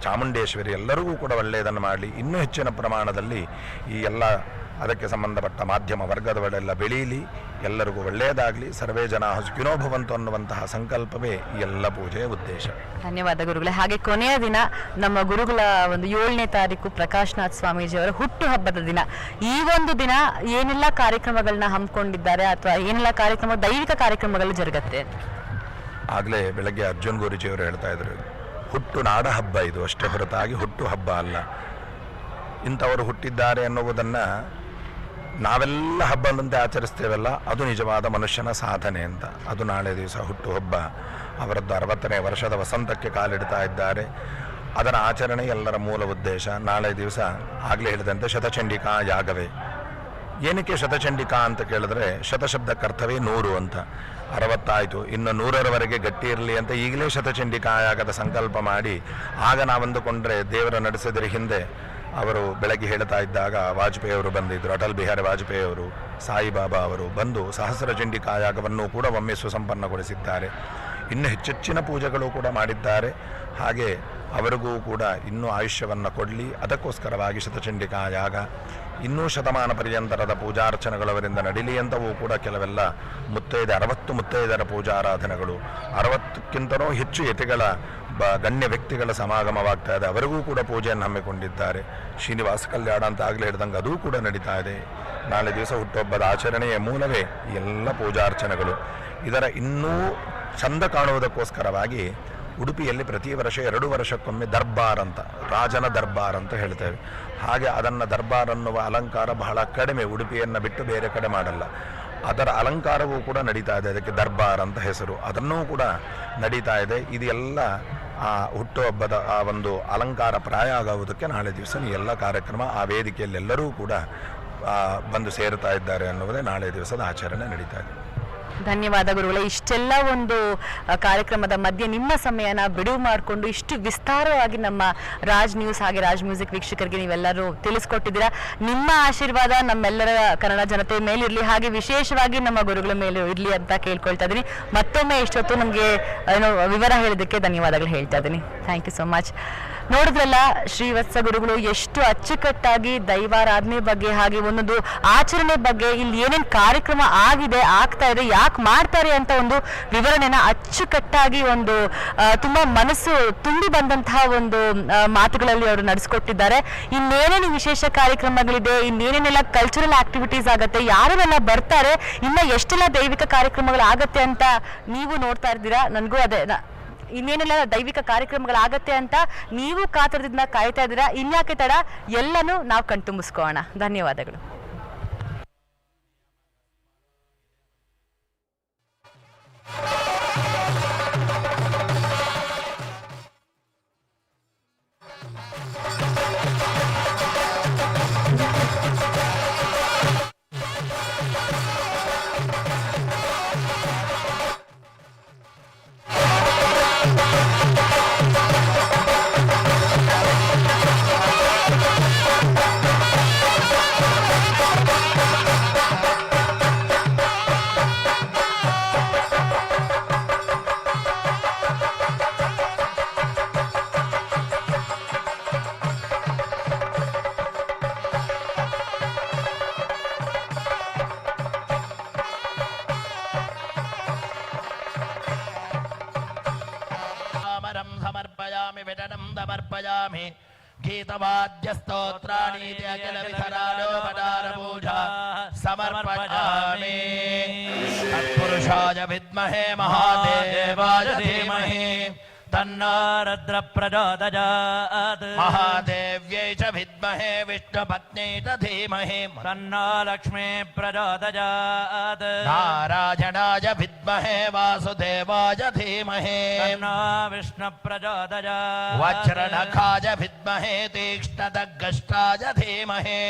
ಚಾಮುಂಡೇಶ್ವರಿ ಎಲ್ಲರಿಗೂ ಕೂಡ ಒಳ್ಳೆಯದನ್ನು ಮಾಡಲಿ. ಇನ್ನೂ ಹೆಚ್ಚಿನ ಪ್ರಮಾಣದಲ್ಲಿ ಈ ಎಲ್ಲ ಅದಕ್ಕೆ ಸಂಬಂಧಪಟ್ಟ ಮಾಧ್ಯಮ ವರ್ಗದವರೆಲ್ಲ ಬೆಳೀಲಿ. ಎಲ್ಲರಿಗೂ ಒಳ್ಳೆಯದಾಗಲಿ. ಸರ್ವೇ ಜನ ಸುಖಿನೋ ಭವಂತು ಅನ್ನುವಂತಹ ಸಂಕಲ್ಪವೇ ಎಲ್ಲ ಪೂಜೆಯ ಉದ್ದೇಶ. ಧನ್ಯವಾದ ಗುರುಗಳೇ. ಹಾಗೆ ಕೊನೆಯ ದಿನ ನಮ್ಮ ಗುರುಗಳ ಒಂದು ಏಳನೇ ತಾರೀಕು ಪ್ರಕಾಶ್ನಾಥ್ ಸ್ವಾಮೀಜಿಯವರ ಹುಟ್ಟು ಹಬ್ಬದ ದಿನ. ಈ ಒಂದು ದಿನ ಏನೆಲ್ಲ ಕಾರ್ಯಕ್ರಮಗಳನ್ನ ಹಮ್ಮಿಕೊಂಡಿದ್ದಾರೆ ಅಥವಾ ಏನೆಲ್ಲ ಕಾರ್ಯಕ್ರಮ ದೈವಿಕ ಕಾರ್ಯಕ್ರಮಗಳು ಜರುಗತ್ತೆ? ಆಗಲೇ ಬೆಳಗ್ಗೆ ಅರ್ಜುನ್ ಗುರುಜಿಯವರು ಹೇಳ್ತಾ ಇದ್ರು. ಹುಟ್ಟು ನಾಡ ಹಬ್ಬ ಇದು. ಅಷ್ಟೇ ಹೊರತಾಗಿ ಹುಟ್ಟು ಹಬ್ಬ ಅಲ್ಲ. ಇಂಥವರು ಹುಟ್ಟಿದ್ದಾರೆ ಅನ್ನುವುದನ್ನು ನಾವೆಲ್ಲ ಹಬ್ಬದಂತೆ ಆಚರಿಸ್ತೇವಲ್ಲ, ಅದು ನಿಜವಾದ ಮನುಷ್ಯನ ಸಾಧನೆ ಅಂತ. ಅದು ನಾಳೆ ದಿವಸ ಹುಟ್ಟುಹಬ್ಬ ಅವರದ್ದು ಅರವತ್ತನೇ ವರ್ಷದ ವಸಂತಕ್ಕೆ ಕಾಲಿಡ್ತಾ ಇದ್ದಾರೆ. ಅದರ ಆಚರಣೆ ಎಲ್ಲರ ಮೂಲ ಉದ್ದೇಶ. ನಾಳೆ ದಿವಸ ಆಗಲೇ ಹೇಳಿದಂತೆ ಶತಚಂಡಿಕಾ ಯಾಗವೇ. ಏನಕ್ಕೆ ಶತಚಂಡಿಕಾ ಅಂತ ಕೇಳಿದ್ರೆ, ಶತಶಬ್ದ ಅರ್ಥವೇ ನೂರು ಅಂತ. ಅರವತ್ತಾಯಿತು. ಇನ್ನು ನೂರರವರೆಗೆ ಗಟ್ಟಿ ಇರಲಿ ಅಂತ ಈಗಲೇ ಶತಚಂಡಿಕಾ ಯಾಗದ ಸಂಕಲ್ಪ ಮಾಡಿ, ಆಗ ನಾವಂದುಕೊಂಡ್ರೆ ದೇವರ ನಡೆಸಿದರೆ ಹಿಂದೆ ಅವರು ಬೆಳಗ್ಗೆ ಹೇಳ್ತಾ ಇದ್ದಾಗ ವಾಜಪೇಯಿ ಅವರು ಬಂದಿದ್ದರು ಅಟಲ್ ಬಿಹಾರಿ ವಾಜಪೇಯಿ ಅವರು, ಸಾಯಿಬಾಬಾ ಅವರು ಬಂದು ಸಹಸ್ರ ಚಂಡಿ ಕಾಯಾಗವನ್ನು ಕೂಡ ಒಮ್ಮೆ ಸುಸಂಪನ್ನಗೊಳಿಸಿದ್ದಾರೆ. ಇನ್ನು ಹೆಚ್ಚೆಚ್ಚಿನ ಪೂಜೆಗಳು ಕೂಡ ಮಾಡಿದ್ದಾರೆ. ಹಾಗೆ ಅವರಿಗೂ ಕೂಡ ಇನ್ನೂ ಆಯುಷ್ಯವನ್ನು ಕೊಡಲಿ. ಅದಕ್ಕೋಸ್ಕರವಾಗಿ ಶತಚಂಡಿಕಾ ಯಾಗ ಇನ್ನೂ ಶತಮಾನ ಪರ್ಯಂತರದ ಪೂಜಾರ್ಚನೆಗಳವರಿಂದ ನಡೀಲಿ ಅಂತವೂ ಕೂಡ ಕೆಲವೆಲ್ಲ ಮುತ್ತೈದೆ, ಅರವತ್ತು ಮುತ್ತೈದರ ಪೂಜಾರಾಧನೆಗಳು. ಅರವತ್ತಕ್ಕಿಂತಲೂ ಹೆಚ್ಚು ಯತಿಗಳ ಬ ಗಣ್ಯ ವ್ಯಕ್ತಿಗಳ ಸಮಾಗಮವಾಗ್ತಾ ಇದೆ. ಅವರಿಗೂ ಕೂಡ ಪೂಜೆಯನ್ನು ಹಮ್ಮಿಕೊಂಡಿದ್ದಾರೆ. ಶ್ರೀನಿವಾಸ ಕಲ್ಯಾಣ ಅಂತ ಆಗಲೇ ಹೇಳಿದಂಗೆ ಅದೂ ಕೂಡ ನಡೀತಾ ಇದೆ. ನಾಳೆ ದಿವಸ ಹುಟ್ಟುಹಬ್ಬದ ಆಚರಣೆಯ ಮೂಲವೇ ಎಲ್ಲ ಪೂಜಾರ್ಚನೆಗಳು. ಇದರ ಇನ್ನೂ ಚಂದ ಕಾಣುವುದಕ್ಕೋಸ್ಕರವಾಗಿ ಉಡುಪಿಯಲ್ಲಿ ಪ್ರತಿ ವರ್ಷ ಎರಡು ವರ್ಷಕ್ಕೊಮ್ಮೆ ದರ್ಬಾರ್ ಅಂತ, ರಾಜನ ದರ್ಬಾರ್ ಅಂತ ಹೇಳ್ತೇವೆ. ಹಾಗೆ ಅದನ್ನು ದರ್ಬಾರ್ ಅನ್ನುವ ಅಲಂಕಾರ ಬಹಳ ಕಡಿಮೆ, ಉಡುಪಿಯನ್ನು ಬಿಟ್ಟು ಬೇರೆ ಕಡೆ ಮಾಡಲ್ಲ. ಅದರ ಅಲಂಕಾರವೂ ಕೂಡ ನಡೀತಾ ಇದೆ. ಅದಕ್ಕೆ ದರ್ಬಾರ್ ಅಂತ ಹೆಸರು. ಅದನ್ನೂ ಕೂಡ ನಡೀತಾ ಇದೆ. ಇದೆಲ್ಲ ಆ ಹುಟ್ಟುಹಬ್ಬದ ಆ ಒಂದು ಅಲಂಕಾರ ಪ್ರಾಯ ಆಗುವುದಕ್ಕೆ ನಾಳೆ ದಿವಸ ಎಲ್ಲ ಕಾರ್ಯಕ್ರಮ ಆ ವೇದಿಕೆಯಲ್ಲೆಲ್ಲರೂ ಕೂಡ ಬಂದು ಸೇರುತ್ತಾ ಇದ್ದಾರೆ ಅನ್ನುವುದೇ ನಾಳೆ ದಿವಸದ ಆಚರಣೆ ನಡೀತಾ ಇದೆ. ಧನ್ಯವಾದ ಗುರುಗಳೇ. ಇಷ್ಟೆಲ್ಲ ಒಂದು ಕಾರ್ಯಕ್ರಮದ ಮಧ್ಯೆ ನಿಮ್ಮ ಸಮಯನ ಬಿಡುವು ಮಾಡಿಕೊಂಡು ಇಷ್ಟು ವಿಸ್ತಾರವಾಗಿ ನಮ್ಮ ರಾಜ್ ನ್ಯೂಸ್ ಹಾಗೆ ರಾಜ್ ಮ್ಯೂಸಿಕ್ ವೀಕ್ಷಕರಿಗೆ ನೀವೆಲ್ಲರೂ ತಿಳಿಸ್ಕೊಟ್ಟಿದ್ದೀರಾ. ನಿಮ್ಮ ಆಶೀರ್ವಾದ ನಮ್ಮೆಲ್ಲರ ಕನ್ನಡ ಜನತೆ ಮೇಲಿರಲಿ, ಹಾಗೆ ವಿಶೇಷವಾಗಿ ನಮ್ಮ ಗುರುಗಳ ಮೇಲೆ ಇರಲಿ ಅಂತ ಕೇಳ್ಕೊಳ್ತಾ ಇದ್ದೀನಿ. ಮತ್ತೊಮ್ಮೆ ಇಷ್ಟೊತ್ತು ನಮಗೆ, ಏನೋ ವಿವರ ಹೇಳಿದ್ದಕ್ಕೆ ಧನ್ಯವಾದಗಳು ಹೇಳ್ತಾ ಇದ್ದೀನಿ. ಥ್ಯಾಂಕ್ ಯು ಸೊ ಮಚ್ ನೋಡಿದ್ರಲ್ಲ, ಶ್ರೀವತ್ಸ ಗುರುಗಳು ಎಷ್ಟು ಅಚ್ಚುಕಟ್ಟಾಗಿ ದೈವಾರಾಧನೆ ಬಗ್ಗೆ ಹಾಗೆ ಒಂದೊಂದು ಆಚರಣೆ ಬಗ್ಗೆ ಇಲ್ಲಿ ಏನೇನು ಕಾರ್ಯಕ್ರಮ ಆಗಿದೆ, ಆಗ್ತಾ ಇದೆ, ಯಾಕೆ ಮಾಡ್ತಾರೆ ಅಂತ ಒಂದು ವಿವರಣೆನ ಅಚ್ಚುಕಟ್ಟಾಗಿ ಒಂದು ತುಂಬಾ ಮನಸ್ಸು ತುಂಬಿ ಬಂದಂತಹ ಒಂದು ಮಾತುಗಳಲ್ಲಿ ಅವರು ನಡೆಸ್ಕೊಟ್ಟಿದ್ದಾರೆ. ಇನ್ನೇನೇನು ವಿಶೇಷ ಕಾರ್ಯಕ್ರಮಗಳಿದೆ, ಇನ್ನೇನೇನೆಲ್ಲ ಕಲ್ಚರಲ್ ಆಕ್ಟಿವಿಟೀಸ್ ಆಗುತ್ತೆ, ಯಾರೆಲ್ಲ ಬರ್ತಾರೆ, ಇನ್ನ ಎಷ್ಟೆಲ್ಲ ದೈವಿಕ ಕಾರ್ಯಕ್ರಮಗಳು ಆಗುತ್ತೆ ಅಂತ ನೀವು ನೋಡ್ತಾ ಇದ್ದೀರಾ? ನನಗೂ ಅದೇ ಇನ್ನೇನೆಲ್ಲ ದೈವಿಕ ಕಾರ್ಯಕ್ರಮಗಳಾಗತ್ತೆ ಅಂತ ನೀವು ಕಾತರದಿಂದ ಕಾಯ್ತಾ ಇದ್ದೀರಾ? ಇನ್ಯಾಕೆ ತಡ? ಎಲ್ಲನೂ ನಾವು ಕಣ್ತುಂಬಿಸ್ಕೋಣ ಧನ್ಯವಾದಗಳು. समर्पयामि गीतवाद्यस्तोत्राणि अखिलविधरालोपदारपूजा समर्पयामि। तत्पुरुषाय विद्महे महादेवाय धीमहि। तन्नो रुद्रप्रचोदयात् महादेव्यै च विद्महे विष्णुपत्नी च धीमहि तन्नो लक्ष्मी प्रचोदयात् नारायणाय विद्महे वासुदेवाय धीमहि। तन्नो विष्णुप्रचोदयात् वज्रनखाय विद्महे तीक्ष्णदग्गष्टाय धीमहि।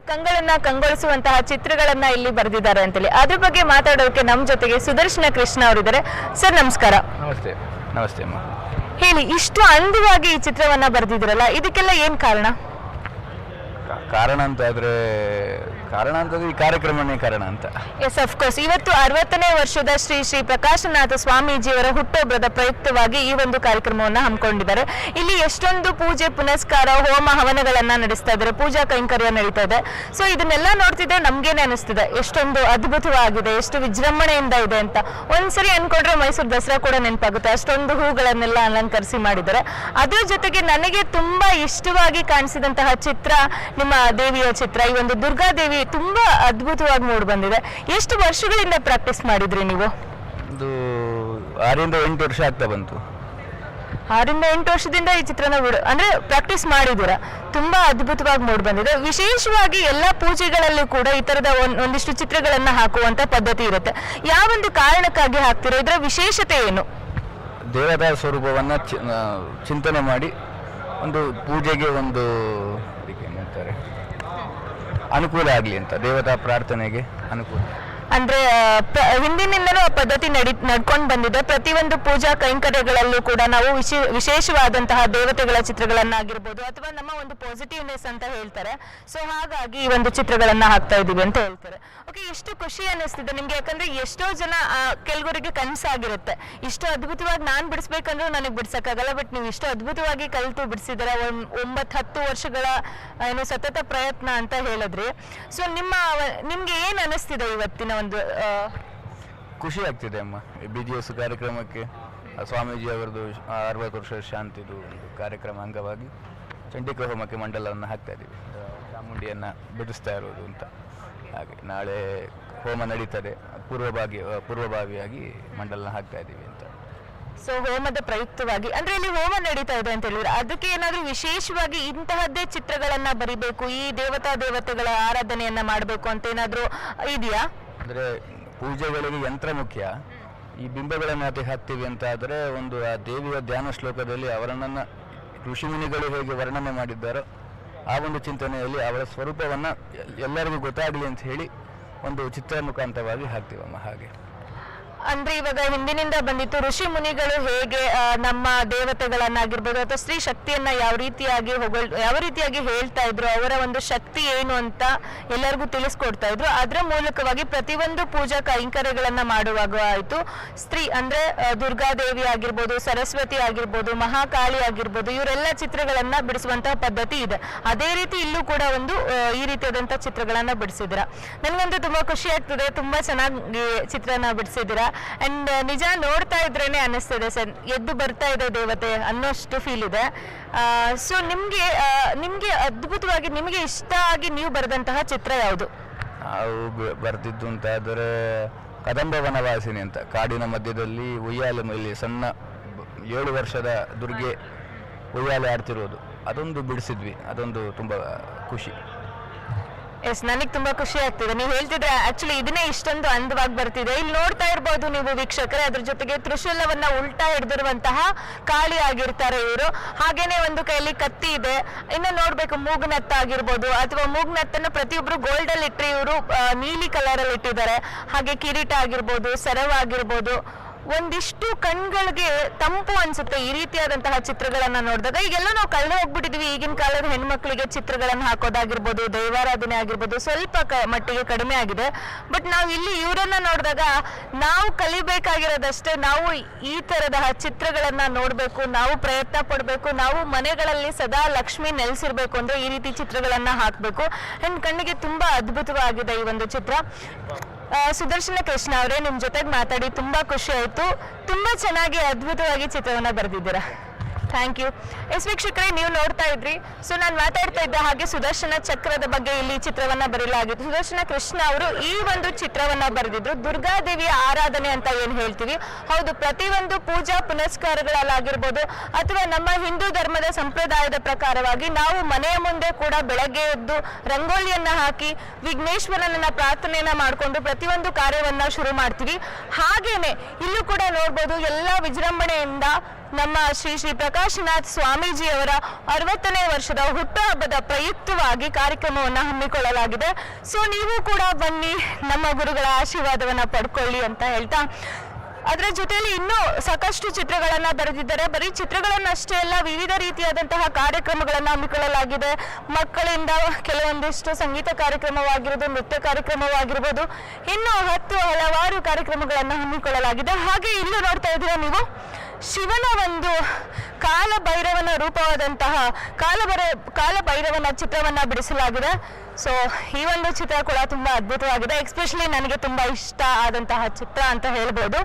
ಕಂಗಳನ್ನ ಕಂಗೊಳಿಸುವಂತಹ ಚಿತ್ರಗಳನ್ನ ಇಲ್ಲಿ ಬರೆದಿದ್ದಾರೆ ಅಂತೇಳಿ. ಅದ್ರ ಬಗ್ಗೆ ಮಾತಾಡೋಕೆ ನಮ್ಮ ಜೊತೆಗೆ ಸುದರ್ಶನ ಕೃಷ್ಣ ಅವರಿದ್ದಾರೆ. ಸರ್ ನಮಸ್ಕಾರ. ನಮಸ್ತೆ. ನಮಸ್ತೆ ಅಮ್ಮ. ಹೇಳಿ ಇಷ್ಟು ಅಂದವಾಗಿ ಈ ಚಿತ್ರವನ್ನ ಬರೆದಿದ್ದೀರಲ್ಲ ಇದಕ್ಕೆಲ್ಲ ಏನ್ ಕಾರಣ? ಕಾ- ಕಾರಣ ಅಂತ ಆದ್ರೆ ಕಾರಣ ಅಂತ ಈ ಕಾರ್ಯಕ್ರಮನೇ ಕಾರಣ ಅಂತ. ಎಸ್ ಕೋರ್ಸ್ ಇವತ್ತು ಅರವತ್ತನೇ ವರ್ಷದ ಶ್ರೀ ಶ್ರೀ ಪ್ರಕಾಶನಾಥ ಸ್ವಾಮೀಜಿಯವರ ಹುಟ್ಟೋಬ್ರದ ಪ್ರಯುಕ್ತವಾಗಿ ಈ ಒಂದು ಕಾರ್ಯಕ್ರಮವನ್ನ ಹಮ್ಮಿಕೊಂಡಿದ್ದಾರೆ. ಇಲ್ಲಿ ಎಷ್ಟೊಂದು ಪೂಜೆ, ಪುನಸ್ಕಾರ, ಹೋಮ ಹವನಗಳನ್ನ ನಡೆಸ್ತಾ ಇದ್ದಾರೆ. ಪೂಜಾ ಕೈಂಕರ್ಯ ನಡೀತಾ ಇದೆ. ಸೊ ಇದನ್ನೆಲ್ಲ ನೋಡ್ತಿದ್ರೆ ನಮ್ಗೇನೆ ಅನಿಸ್ತಿದೆ. ಎಷ್ಟೊಂದು ಅದ್ಭುತವಾಗಿದೆ, ಎಷ್ಟು ವಿಜೃಂಭಣೆಯಿಂದ ಇದೆ ಅಂತ. ಒಂದ್ಸರಿ ಅನ್ಕೊಂಡ್ರೆ ಮೈಸೂರು ದಸರಾ ಕೂಡ ನೆನಪಾಗುತ್ತೆ. ಅಷ್ಟೊಂದು ಹೂಗಳನ್ನೆಲ್ಲ ಅಲಂಕರಿಸಿ ಮಾಡಿದ್ದಾರೆ. ಅದ್ರ ಜೊತೆಗೆ ನನಗೆ ತುಂಬಾ ಇಷ್ಟವಾಗಿ ಕಾಣಿಸಿದಂತಹ ಚಿತ್ರ, ನಿಮ್ಮ ದೇವಿಯ ಚಿತ್ರ, ಈ ಒಂದು ದುರ್ಗಾದೇವಿ ತುಂಬಾ ಅದ್ಭುತವಾಗಿ ಮೂಡಿ ಬಂದಿದೆ. ಎಷ್ಟು ವರ್ಷಗಳಿಂದ ಪ್ರಾಕ್ಟೀಸ್ ಮಾಡಿದ್ರಿ ನೀವು? ಒಂದು ಆರಿಂದ ಎಂಟು ವರ್ಷ ಆಗ್ತಾ ಬಂತು. ಆರಿಂದ ಎಂಟು ವರ್ಷದಿಂದ ಈ ಚಿತ್ರನ ಬಿಡು ಅಂದ್ರೆ ಪ್ರಾಕ್ಟೀಸ್ ಮಾಡಿದ್ದೀರಾ? ತುಂಬಾ ಅದ್ಭುತವಾಗಿ ಮೂಡಿ ಬಂದಿದೆ. ವಿಶೇಷವಾಗಿ ಎಲ್ಲಾ ಪೂಜೆಗಳಲ್ಲೂ ಕೂಡ ಈ ತರದ ಒಂದ್- ಒಂದಿಷ್ಟು ಚಿತ್ರಗಳನ್ನ ಹಾಕುವಂತ ಪದ್ಧತಿ ಇರುತ್ತೆ. ಯಾವೊಂದು ಕಾರಣಕ್ಕಾಗಿ ಹಾಕ್ತಿರೋ? ಇದರ ವಿಶೇಷತೆ ಏನು? ದೇವತಾ ಸ್ವರೂಪವನ್ನು ಚಿಂತನೆ ಮಾಡಿ ಒಂದು ಪೂಜೆಗೆ ಒಂದು ಅನುಕೂಲ ಆಗಲಿ ಅಂತ ದೇವತಾ ಪ್ರಾರ್ಥನೆಗೆ ಅನುಕೂಲ. ಅಂದ್ರೆ ಹಿಂದಿನಿಂದಲೂ ಆ ಪದ್ಧತಿ ನಡಿ, ನಡ್ಕೊಂಡು ಬಂದಿದೆ. ಪ್ರತಿಯೊಂದು ಪೂಜಾ ಕೈಂಕರ್ಯಗಳಲ್ಲೂ ಕೂಡ ನಾವು ವಿಶೇ, ವಿಶೇಷವಾದಂತಹ ದೇವತೆಗಳ ಚಿತ್ರಗಳನ್ನಾಗಿರ್ಬೋದು ಅಥವಾ ನಮ್ಮ ಒಂದು ಪಾಸಿಟಿವ್ನೆಸ್ ಅಂತ ಹೇಳ್ತಾರೆ. ಸೊ ಹಾಗಾಗಿ ಈ ಒಂದು ಚಿತ್ರಗಳನ್ನ ಹಾಕ್ತಾ ಇದೀವಿ ಅಂತ ಹೇಳ್ತಾರೆ. ಓಕೆ ಎಷ್ಟು ಖುಷಿ ಅನ್ನಿಸ್ತಿದೆ ನಿಮ್ಗೆ. ಯಾಕಂದ್ರೆ ಎಷ್ಟೋ ಜನ ಕೆಲವರಿಗೆ ಕನಸಾಗಿರುತ್ತೆ. ಇಷ್ಟು ಅದ್ಭುತವಾಗಿ ನಾನು ಬಿಡಿಸ್ಬೇಕಂದ್ರೂ ನನಗೆ ಬಿಡ್ಸಕ್ಕಾಗಲ್ಲ ಬಟ್ ನೀವು ಇಷ್ಟು ಅದ್ಭುತವಾಗಿ ಕಲಿತು ಬಿಡಿಸಿದಾರೆ ಒಂಬತ್ತು ಹತ್ತು ವರ್ಷಗಳ, ಏನು ಸತತ ಪ್ರಯತ್ನ ಅಂತ ಹೇಳಿದ್ರಿ. ಸೊ ನಿಮ್ಮ, ನಿಮ್ಗೆ ಏನ್ ಅನಿಸ್ತಿದೆ ಇವತ್ತಿನ ಒಂದು ಖುಷಿ ಆಗ್ತಿದೆ ಅಮ್ಮ. ಬಿ ಜಿ ಎಸ್ ಕಾರ್ಯಕ್ರಮಕ್ಕೆ ಸ್ವಾಮೀಜಿ ಅವರದು ಅರವತ್ತು ವರ್ಷ ಶಾಂತಿದು ಒಂದು ಕಾರ್ಯಕ್ರಮ ಅಂಗವಾಗಿ ಚಂಡಿಕಾ ಹೋಮಕ್ಕೆ ಮಂಡಲವನ್ನು ಹಾಕ್ತಾ ಇದ್ದೀವಿ. ಚಾಮುಂಡಿಯನ್ನು ಬಿಡಿಸ್ತಾ ಇರೋದು ಅಂತ. ಹಾಗೆ ನಾಳೆ ಹೋಮ ನಡೀತದೆ. ಪೂರ್ವಭಾಗಿ ಪೂರ್ವಭಾವಿಯಾಗಿ ಮಂಡಲನ ಹಾಕ್ತಾ ಇದ್ದೀವಿ ಅಂತ. ಸೊ ಹೋಮದ ಪ್ರಯುಕ್ತವಾಗಿ ಅಂದ್ರೆ ಇಲ್ಲಿ ಹೋಮ ನಡೀತಾ ಇದೆ ಅಂತ ಹೇಳಿದ್ರೆ ಅದಕ್ಕೆ ಏನಾದ್ರೂ ವಿಶೇಷವಾಗಿ ಇಂತಹದ್ದೇ ಚಿತ್ರಗಳನ್ನ ಬರಿಬೇಕು ಈ ದೇವತಾ ದೇವತೆಗಳ ಆರಾಧನೆಯನ್ನ ಮಾಡಬೇಕು ಅಂತ ಏನಾದ್ರೂ ಇದೆಯಾ? ಅಂದರೆ ಪೂಜೆಗಳಿಗೆ ಯಂತ್ರ ಮುಖ್ಯ. ಈ ಬಿಂಬಗಳನ್ನು ಅತಿ ಹಾಕ್ತೀವಿ ಅಂತ ಆದರೆ ಒಂದು ಆ ದೇವಿಯ ಧ್ಯಾನ ಶ್ಲೋಕದಲ್ಲಿ ಅವರನ್ನು ಋಷಿಮುನಿಗಳು ಹೇಗೆ ವರ್ಣನೆ ಮಾಡಿದ್ದಾರೋ ಆ ಒಂದು ಚಿಂತನೆಯಲ್ಲಿ ಅವರ ಸ್ವರೂಪವನ್ನು ಎಲ್ಲರಿಗೂ ಗೊತ್ತಾಗಲಿ ಅಂತ ಹೇಳಿ ಒಂದು ಚಿತ್ರ ಮುಖಾಂತರವಾಗಿ ಹಾಕ್ತೀವಮ್ಮ ಹಾಗೆ. ಅಂದ್ರೆ ಇವಾಗ ಹಿಂದಿನಿಂದ ಬಂದಿತ್ತು ಋಷಿ ಮುನಿಗಳು ಹೇಗೆ ನಮ್ಮ ದೇವತೆಗಳನ್ನಾಗಿರ್ಬೋದು ಅಥವಾ ಸ್ತ್ರೀ ಶಕ್ತಿಯನ್ನ ಯಾವ ರೀತಿಯಾಗಿ ಹೊಗಳ್, ಯಾವ ರೀತಿಯಾಗಿ ಹೇಳ್ತಾ ಇದ್ರು, ಅವರ ಒಂದು ಶಕ್ತಿ ಏನು ಅಂತ ಎಲ್ಲರಿಗೂ ತಿಳಿಸ್ಕೊಡ್ತಾ ಇದ್ರು. ಅದರ ಮೂಲಕವಾಗಿ ಪ್ರತಿಯೊಂದು ಪೂಜಾ ಕೈಂಕರ್ಯಗಳನ್ನ ಮಾಡುವಾಗ ಆಯ್ತು. ಸ್ತ್ರೀ ಅಂದ್ರೆ ದುರ್ಗಾದೇವಿ ಆಗಿರ್ಬೋದು, ಸರಸ್ವತಿ ಆಗಿರ್ಬೋದು, ಮಹಾಕಾಳಿ ಆಗಿರ್ಬೋದು, ಇವರೆಲ್ಲ ಚಿತ್ರಗಳನ್ನ ಬಿಡಿಸುವಂತಹ ಪದ್ಧತಿ ಇದೆ. ಅದೇ ರೀತಿ ಇಲ್ಲೂ ಕೂಡ ಒಂದು ಈ ರೀತಿಯಾದಂತಹ ಚಿತ್ರಗಳನ್ನ ಬಿಡಿಸಿದಿರ ನನಗಂತೂ ತುಂಬಾ ಖುಷಿ ಆಗ್ತದೆ. ತುಂಬಾ ಚೆನ್ನಾಗಿ ಚಿತ್ರನ ಬಿಡಿಸಿದ್ದೀರಾ. ಅಂಡ್ ನಿಜ ನೋಡ್ತಾ ಇದ್ರೇನೆ ಅನ್ನಿಸ್ತದೆ ಸರ್. ಎದ್ದು ಬರ್ತಾ ಇದೆ ದೇವತೆ ಅನ್ನೋಷ್ಟು ಫೀಲ್ ಇದೆ. ಸೊ ನಿಮಗೆ ನಿಮಗೆ ಅದ್ಭುತವಾಗಿ, ನಿಮಗೆ ಇಷ್ಟ ಆಗಿ ನೀವು ಬರೆದಂತಹ ಚಿತ್ರ ಯಾವುದು? ಅವು ಬರೆದಿದ್ದು ಅಂತ ಆದರೆ ಕದಂಬ ವನವಾಸಿನಿ ಅಂತ. ಕಾಡಿನ ಮಧ್ಯದಲ್ಲಿ ಉಯ್ಯಾಲೆ ಮೇಲೆ ಸಣ್ಣ ಏಳು ವರ್ಷದ ದುರ್ಗೆ ಉಯ್ಯಾಲೆ ಆಡ್ತಿರೋದು. ಅದೊಂದು ಬಿಡಿಸಿದ್ವಿ. ಅದೊಂದು ತುಂಬ ಖುಷಿ. ಎಸ್ ನನಗೆ ತುಂಬಾ ಖುಷಿ ಆಗ್ತಿದೆ. ನೀವು ಹೇಳ್ತಿದ್ರೆ ಆಕ್ಚುಲಿ ಇದನ್ನೇ ಇಷ್ಟೊಂದು ಅಂದವಾಗಿ ಬರ್ತಿದೆ. ಇಲ್ಲಿ ನೋಡ್ತಾ ಇರ್ಬೋದು ನೀವು ವೀಕ್ಷಕರೇ, ಅದ್ರ ಜೊತೆಗೆ ತ್ರಿಶೂಲವನ್ನ ಉಲ್ಟಾ ಹಿಡಿದಿರುವಂತಹ ಕಾಳಿ ಆಗಿರ್ತಾರೆ ಇವರು. ಹಾಗೇನೆ ಒಂದು ಕೈಯಲ್ಲಿ ಕತ್ತಿ ಇದೆ. ಇನ್ನು ನೋಡ್ಬೇಕು ಮೂಗ್ನತ್ತ ಆಗಿರ್ಬೋದು, ಅಥವಾ ಮೂಗ್ನತ್ತನ್ನು ಪ್ರತಿಯೊಬ್ರು ಗೋಲ್ಡ್ ಅಲ್ಲಿ ಇಟ್ಟರೆ ಇವರು ನೀಲಿ ಕಲರ್ ಅಲ್ಲಿ ಇಟ್ಟಿದ್ದಾರೆ. ಹಾಗೆ ಕಿರೀಟ ಆಗಿರ್ಬೋದು ಸರವಾಗಿರ್ಬೋದು ಒಂದಿಷ್ಟು ಕಣ್ಗಳಿಗೆ ತಂಪು ಅನ್ಸುತ್ತೆ ಈ ರೀತಿಯಾದಂತಹ ಚಿತ್ರಗಳನ್ನ ನೋಡಿದಾಗ. ಈಗೆಲ್ಲ ನಾವು ಕಳೆದು ಹೋಗ್ಬಿಟ್ಟಿದ್ವಿ. ಈಗಿನ ಕಾಲದ ಹೆಣ್ಮಕ್ಳಿಗೆ ಚಿತ್ರಗಳನ್ನ ಹಾಕೋದಾಗಿರ್ಬೋದು, ದೈವಾರಾಧನೆ ಆಗಿರ್ಬೋದು ಸ್ವಲ್ಪ ಮಟ್ಟಿಗೆ ಕಡಿಮೆ ಆಗಿದೆ. ಬಟ್ ನಾವು ಇಲ್ಲಿ ಇವರನ್ನ ನೋಡಿದಾಗ ನಾವು ಕಲಿಬೇಕಾಗಿರೋದಷ್ಟೇ, ನಾವು ಈ ತರದ ಚಿತ್ರಗಳನ್ನ ನೋಡಬೇಕು, ನಾವು ಪ್ರಯತ್ನ ಪಡ್ಬೇಕು, ನಾವು ಮನೆಗಳಲ್ಲಿ ಸದಾ ಲಕ್ಷ್ಮಿ ನೆಲೆಸಿರ್ಬೇಕು ಅಂದ್ರೆ ಈ ರೀತಿ ಚಿತ್ರಗಳನ್ನ ಹಾಕಬೇಕು. ಅಂಡ್ ಕಣ್ಣಿಗೆ ತುಂಬಾ ಅದ್ಭುತವಾಗಿದೆ ಈ ಒಂದು ಚಿತ್ರ. ಸುದರ್ಶನ ಕೃಷ್ಣ ಅವರೇ ನಿಮ್ ಜೊತೆಗೆ ಮಾತಾಡಿ ತುಂಬಾ ಖುಷಿ ಆಯ್ತು. ತುಂಬಾ ಚೆನ್ನಾಗಿ ಅದ್ಭುತವಾಗಿ ಚಿತ್ರವನ್ನ ಬರೆದಿದ್ದೀರಾ. ಥ್ಯಾಂಕ್ ಯು ಎಸ್ ವೀಕ್ಷಕರೇ, ನೀವು ನೋಡ್ತಾ ಇದ್ರಿ. ಸೊ ನಾನು ಮಾತಾಡ್ತಾ ಇದ್ದ ಹಾಗೆ ಸುದರ್ಶನ ಚಕ್ರದ ಬಗ್ಗೆ ಇಲ್ಲಿ ಚಿತ್ರವನ್ನ ಬರೆಯಲಾಗಿತ್ತು ಸುದರ್ಶನ ಕೃಷ್ಣ ಅವರು ಈ ಒಂದು ಚಿತ್ರವನ್ನ ಬರೆದಿದ್ರು. ದುರ್ಗಾದೇವಿಯ ಆರಾಧನೆ ಅಂತ ಏನ್ ಹೇಳ್ತೀವಿ? ಹೌದು ಪ್ರತಿಯೊಂದು ಪೂಜಾ ಪುನಸ್ಕಾರಗಳಲ್ಲಾಗಿರ್ಬೋದು ಅಥವಾ ನಮ್ಮ ಹಿಂದೂ ಧರ್ಮದ ಸಂಪ್ರದಾಯದ ಪ್ರಕಾರವಾಗಿ ನಾವು ಮನೆಯ ಮುಂದೆ ಕೂಡ ಬೆಳಗ್ಗೆ ಎದ್ದು ರಂಗೋಲಿಯನ್ನ ಹಾಕಿ ವಿಘ್ನೇಶ್ವರನನ್ನ ಪ್ರಾರ್ಥನೆಯನ್ನ ಮಾಡಿಕೊಂಡು ಪ್ರತಿಯೊಂದು ಕಾರ್ಯವನ್ನ ಶುರು ಮಾಡ್ತೀವಿ. ಹಾಗೇನೆ ಇಲ್ಲೂ ಕೂಡ ನೋಡ್ಬೋದು, ಎಲ್ಲ ವಿಜೃಂಭಣೆಯಿಂದ ನಮ್ಮ ಶ್ರೀ ಶ್ರೀ ಪ್ರಕಾಶನಾಥ್ ಸ್ವಾಮೀಜಿಯವರ ಅರವತ್ತನೇ ವರ್ಷದ ಹುಟ್ಟುಹಬ್ಬದ ಪ್ರಯುಕ್ತವಾಗಿ ಕಾರ್ಯಕ್ರಮವನ್ನು ಹಮ್ಮಿಕೊಳ್ಳಲಾಗಿದೆ. ಸೊ ನೀವು ಕೂಡ ಬನ್ನಿ, ನಮ್ಮ ಗುರುಗಳ ಆಶೀರ್ವಾದವನ್ನು ಪಡ್ಕೊಳ್ಳಿ ಅಂತ ಹೇಳ್ತಾ. ಅದರ ಜೊತೆಯಲ್ಲಿ ಇನ್ನೂ ಸಾಕಷ್ಟು ಚಿತ್ರಗಳನ್ನ ಬರೆದಿದ್ದಾರೆ. ಬರೀ ಚಿತ್ರಗಳನ್ನಷ್ಟೇ ಅಲ್ಲ, ವಿವಿಧ ರೀತಿಯಾದಂತಹ ಕಾರ್ಯಕ್ರಮಗಳನ್ನು ಹಮ್ಮಿಕೊಳ್ಳಲಾಗಿದೆ. ಮಕ್ಕಳಿಂದ ಕೆಲವೊಂದಿಷ್ಟು ಸಂಗೀತ ಕಾರ್ಯಕ್ರಮವಾಗಿರ್ಬೋದು, ನೃತ್ಯ ಕಾರ್ಯಕ್ರಮವಾಗಿರ್ಬೋದು, ಇನ್ನು ಹತ್ತು ಹಲವಾರು ಕಾರ್ಯಕ್ರಮಗಳನ್ನು ಹಮ್ಮಿಕೊಳ್ಳಲಾಗಿದೆ. ಹಾಗೆ ಇಲ್ಲೂ ನೋಡ್ತಾ ಇದ್ದೀರಾ ನೀವು? ಶಿವನ ಒಂದು ಕಾಲಭೈರವನ ರೂಪವಾದಂತಹ ಕಾಲಭೈರ ಕಾಲಭೈರವನ ಚಿತ್ರವನ್ನ ಬಿಡಿಸಲಾಗಿದೆ. ಸೊ ಈ ಒಂದು ಚಿತ್ರ ಕೂಡ ತುಂಬಾ ಅದ್ಭುತವಾಗಿದೆ. ಎಕ್ಸ್ಪೆಷಲಿ ನನಗೆ ತುಂಬಾ ಇಷ್ಟ ಆದಂತಹ ಚಿತ್ರ ಅಂತ ಹೇಳ್ಬೋದು.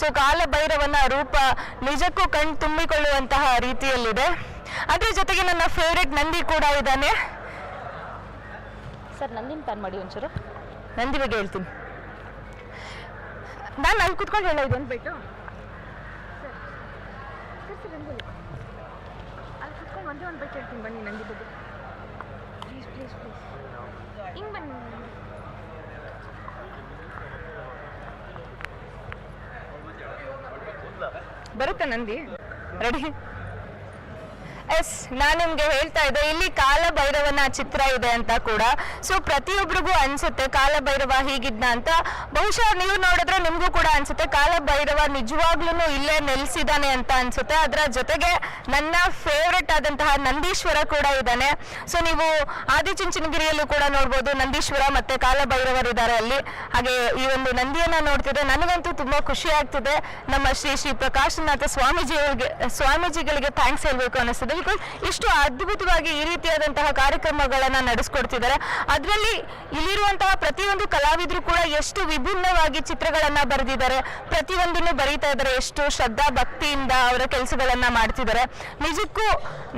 ಸೊ ಕಾಲಭೈರವನ ರೂಪ ನಿಜಕ್ಕೂ ಕಣ್ ತುಂಬಿಕೊಳ್ಳುವಂತಹ ರೀತಿಯಲ್ಲಿದೆ. ಅದ್ರ ಜೊತೆಗೆ ನನ್ನ ಫೇವ್ರೆಟ್ ನಂದಿ ಕೂಡ ಇದ್ದಾನೆ. ಸರ್ ನಂದಿನ ಪ್ಯಾನ್ ಮಾಡಿ ಒಂಚೂರು. ನಂದಿ ಬಗ್ಗೆ ಹೇಳ್ತೀನಿ. ನಾನು ಅಲ್ಲಿ ಕುತ್ಕೊಂಡು ಹೇಳೋ ಇದು ಅಂದ್ಬಿಟ್ಟು ಅಲ್ಲಿ ಕುತ್ಕೊಂಡು ಒಂದೇ ಒಂದು ಬೈಕ್ ಹೇಳ್ತೀನಿ ಬನ್ನಿ ನಂದಿ ಬಗ್ಗೆ ಪ್ಲೀಸ್ ಪ್ಲೀಸ್ ಪ್ಲೀಸ್ ಹಿಂಗೆ ಬನ್ನಿ ಬರುತ್ತಾ ನಂದಿ. ರೆಡಿ ಎಸ್, ನಾನು ನಿಮ್ಗೆ ಹೇಳ್ತಾ ಇದ್ದೆ, ಇಲ್ಲಿ ಕಾಲಭೈರವನ ಚಿತ್ರ ಇದೆ ಅಂತ ಕೂಡ. ಸೊ ಪ್ರತಿಯೊಬ್ಬರಿಗೂ ಅನ್ಸುತ್ತೆ ಕಾಲಭೈರವ ಹೀಗಿದ್ನ ಅಂತ. ಬಹುಶಃ ನೀವು ನೋಡಿದ್ರೆ ನಿಮ್ಗೂ ಕೂಡ ಅನ್ಸುತ್ತೆ ಕಾಲಭೈರವ ನಿಜವಾಗ್ಲೂ ಇಲ್ಲೇ ನೆಲೆಸಿದಾನೆ ಅಂತ ಅನ್ಸುತ್ತೆ. ಅದರ ಜೊತೆಗೆ ನನ್ನ ಫೇವ್ರೆಟ್ ಆದಂತಹ ನಂದೀಶ್ವರ ಕೂಡ ಇದ್ದಾನೆ. ಸೊ ನೀವು ಆದಿಚುಂಚನಗಿರಿಯಲ್ಲೂ ಕೂಡ ನೋಡ್ಬೋದು ನಂದೀಶ್ವರ ಮತ್ತೆ ಕಾಲಭೈರವರಿದ್ದಾರೆ ಅಲ್ಲಿ. ಹಾಗೆ ಈ ಒಂದು ನಂದಿಯನ್ನ ನೋಡ್ತಿದ್ರೆ ನನಗಂತೂ ತುಂಬಾ ಖುಷಿ ಆಗ್ತಿದೆ. ನಮ್ಮ ಶ್ರೀ ಶ್ರೀ ಪ್ರಕಾಶನಾಥ ಸ್ವಾಮೀಜಿ ಸ್ವಾಮೀಜಿಗಳಿಗೆ ಥ್ಯಾಂಕ್ಸ್ ಹೇಳ್ಬೇಕು ಅನಿಸ್ತದೆ. ಇಷ್ಟು ಅದ್ಭುತವಾಗಿ ಈ ರೀತಿಯಾದಂತಹ ಕಾರ್ಯಕ್ರಮಗಳನ್ನು ನಡೆಸ್ಕೊಡ್ತಿದ್ದಾರೆ. ಅದರಲ್ಲಿ ಇಲ್ಲಿರುವಂತಹ ಪ್ರತಿಯೊಂದು ಕಲಾವಿದರು ಕೂಡ ಎಷ್ಟು ವಿಭಿನ್ನವಾಗಿ ಚಿತ್ರಗಳನ್ನ ಬರೆದಿದ್ದಾರೆ, ಪ್ರತಿಯೊಂದನ್ನು ಬರೀತಾ ಇದ್ದಾರೆ, ಎಷ್ಟು ಶ್ರದ್ಧಾ ಭಕ್ತಿಯಿಂದ ಅವರ ಕೆಲಸಗಳನ್ನ ಮಾಡ್ತಿದ್ದಾರೆ. ನಿಜಕ್ಕೂ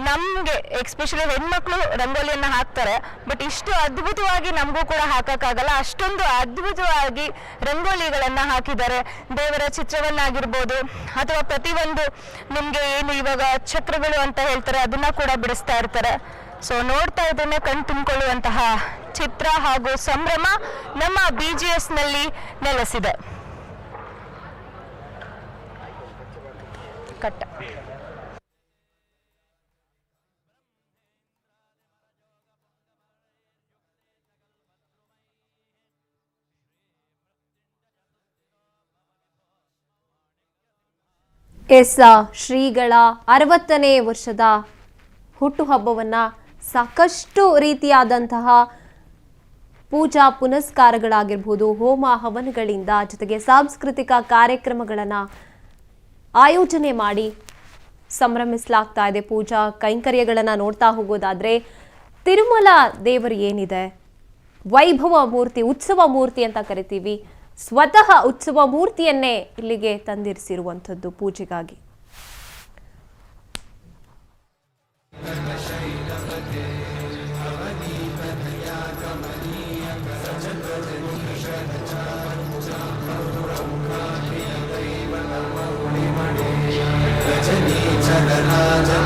ನಮ್ಗೆ ಎಕ್ಸ್ಪೆಷಲಿ ಹೆಣ್ಮಕ್ಳು ರಂಗೋಲಿಯನ್ನ ಹಾಕ್ತಾರೆ ಬಟ್ ಇಷ್ಟು ಅದ್ಭುತವಾಗಿ ನಮಗೂ ಕೂಡ ಹಾಕಕ್ಕಾಗಲ್ಲ. ಅಷ್ಟೊಂದು ಅದ್ಭುತವಾಗಿ ರಂಗೋಲಿಗಳನ್ನ ಹಾಕಿದ್ದಾರೆ. ದೇವರ ಚಿತ್ರವನ್ನಾಗಿರ್ಬೋದು, ಅಥವಾ ಪ್ರತಿಯೊಂದು ನಿಮ್ಗೆ ಏನು ಇವಾಗ ಚಕ್ರಗಳು ಅಂತ ಹೇಳ್ತಾರೆ ಅದನ್ನ ಕೂಡ ಬಿಡಿಸ್ತಾ ಇರ್ತಾರೆ. ಸೊ ನೋಡ್ತಾ ಇದ್ದೇನೆ ಕಣ್ ತುಂಬಿಕೊಳ್ಳುವಂತಹ ಚಿತ್ರ ಹಾಗೂ ಸಂಭ್ರಮ ನಮ್ಮ ಬಿ ಜಿ ಎಸ್ನಲ್ಲಿ ನೆಲೆಸಿದೆ. ಕಟ್ಟ. ಎಸ್ ಶ್ರೀಗಳ ಅರವತ್ತನೇ ವರ್ಷದ ಹುಟ್ಟುಹಬ್ಬವನ್ನು ಸಾಕಷ್ಟು ರೀತಿಯಾದಂತಹ ಪೂಜಾ ಪುನಸ್ಕಾರಗಳಾಗಿರ್ಬೋದು, ಹೋಮ ಹವನಗಳಿಂದ ಜೊತೆಗೆ ಸಾಂಸ್ಕೃತಿಕ ಕಾರ್ಯಕ್ರಮಗಳನ್ನು ಆಯೋಜನೆ ಮಾಡಿ ಸಂಭ್ರಮಿಸಲಾಗ್ತಾ ಇದೆ. ಪೂಜಾ ಕೈಂಕರ್ಯಗಳನ್ನು ನೋಡ್ತಾ ಹೋಗೋದಾದ್ರೆ ತಿರುಮಲ ದೇವರು ಏನಿದೆ? ವೈಭವ ಮೂರ್ತಿ, ಉತ್ಸವ ಮೂರ್ತಿ ಅಂತ ಕರಿತೀವಿ. ಸ್ವತಃ ಉತ್ಸವ ಮೂರ್ತಿಯನ್ನೇ ಇಲ್ಲಿಗೆ ತಂದಿರಿಸಿರುವಂಥದ್ದು ಪೂಜೆಗಾಗಿ. ಜನ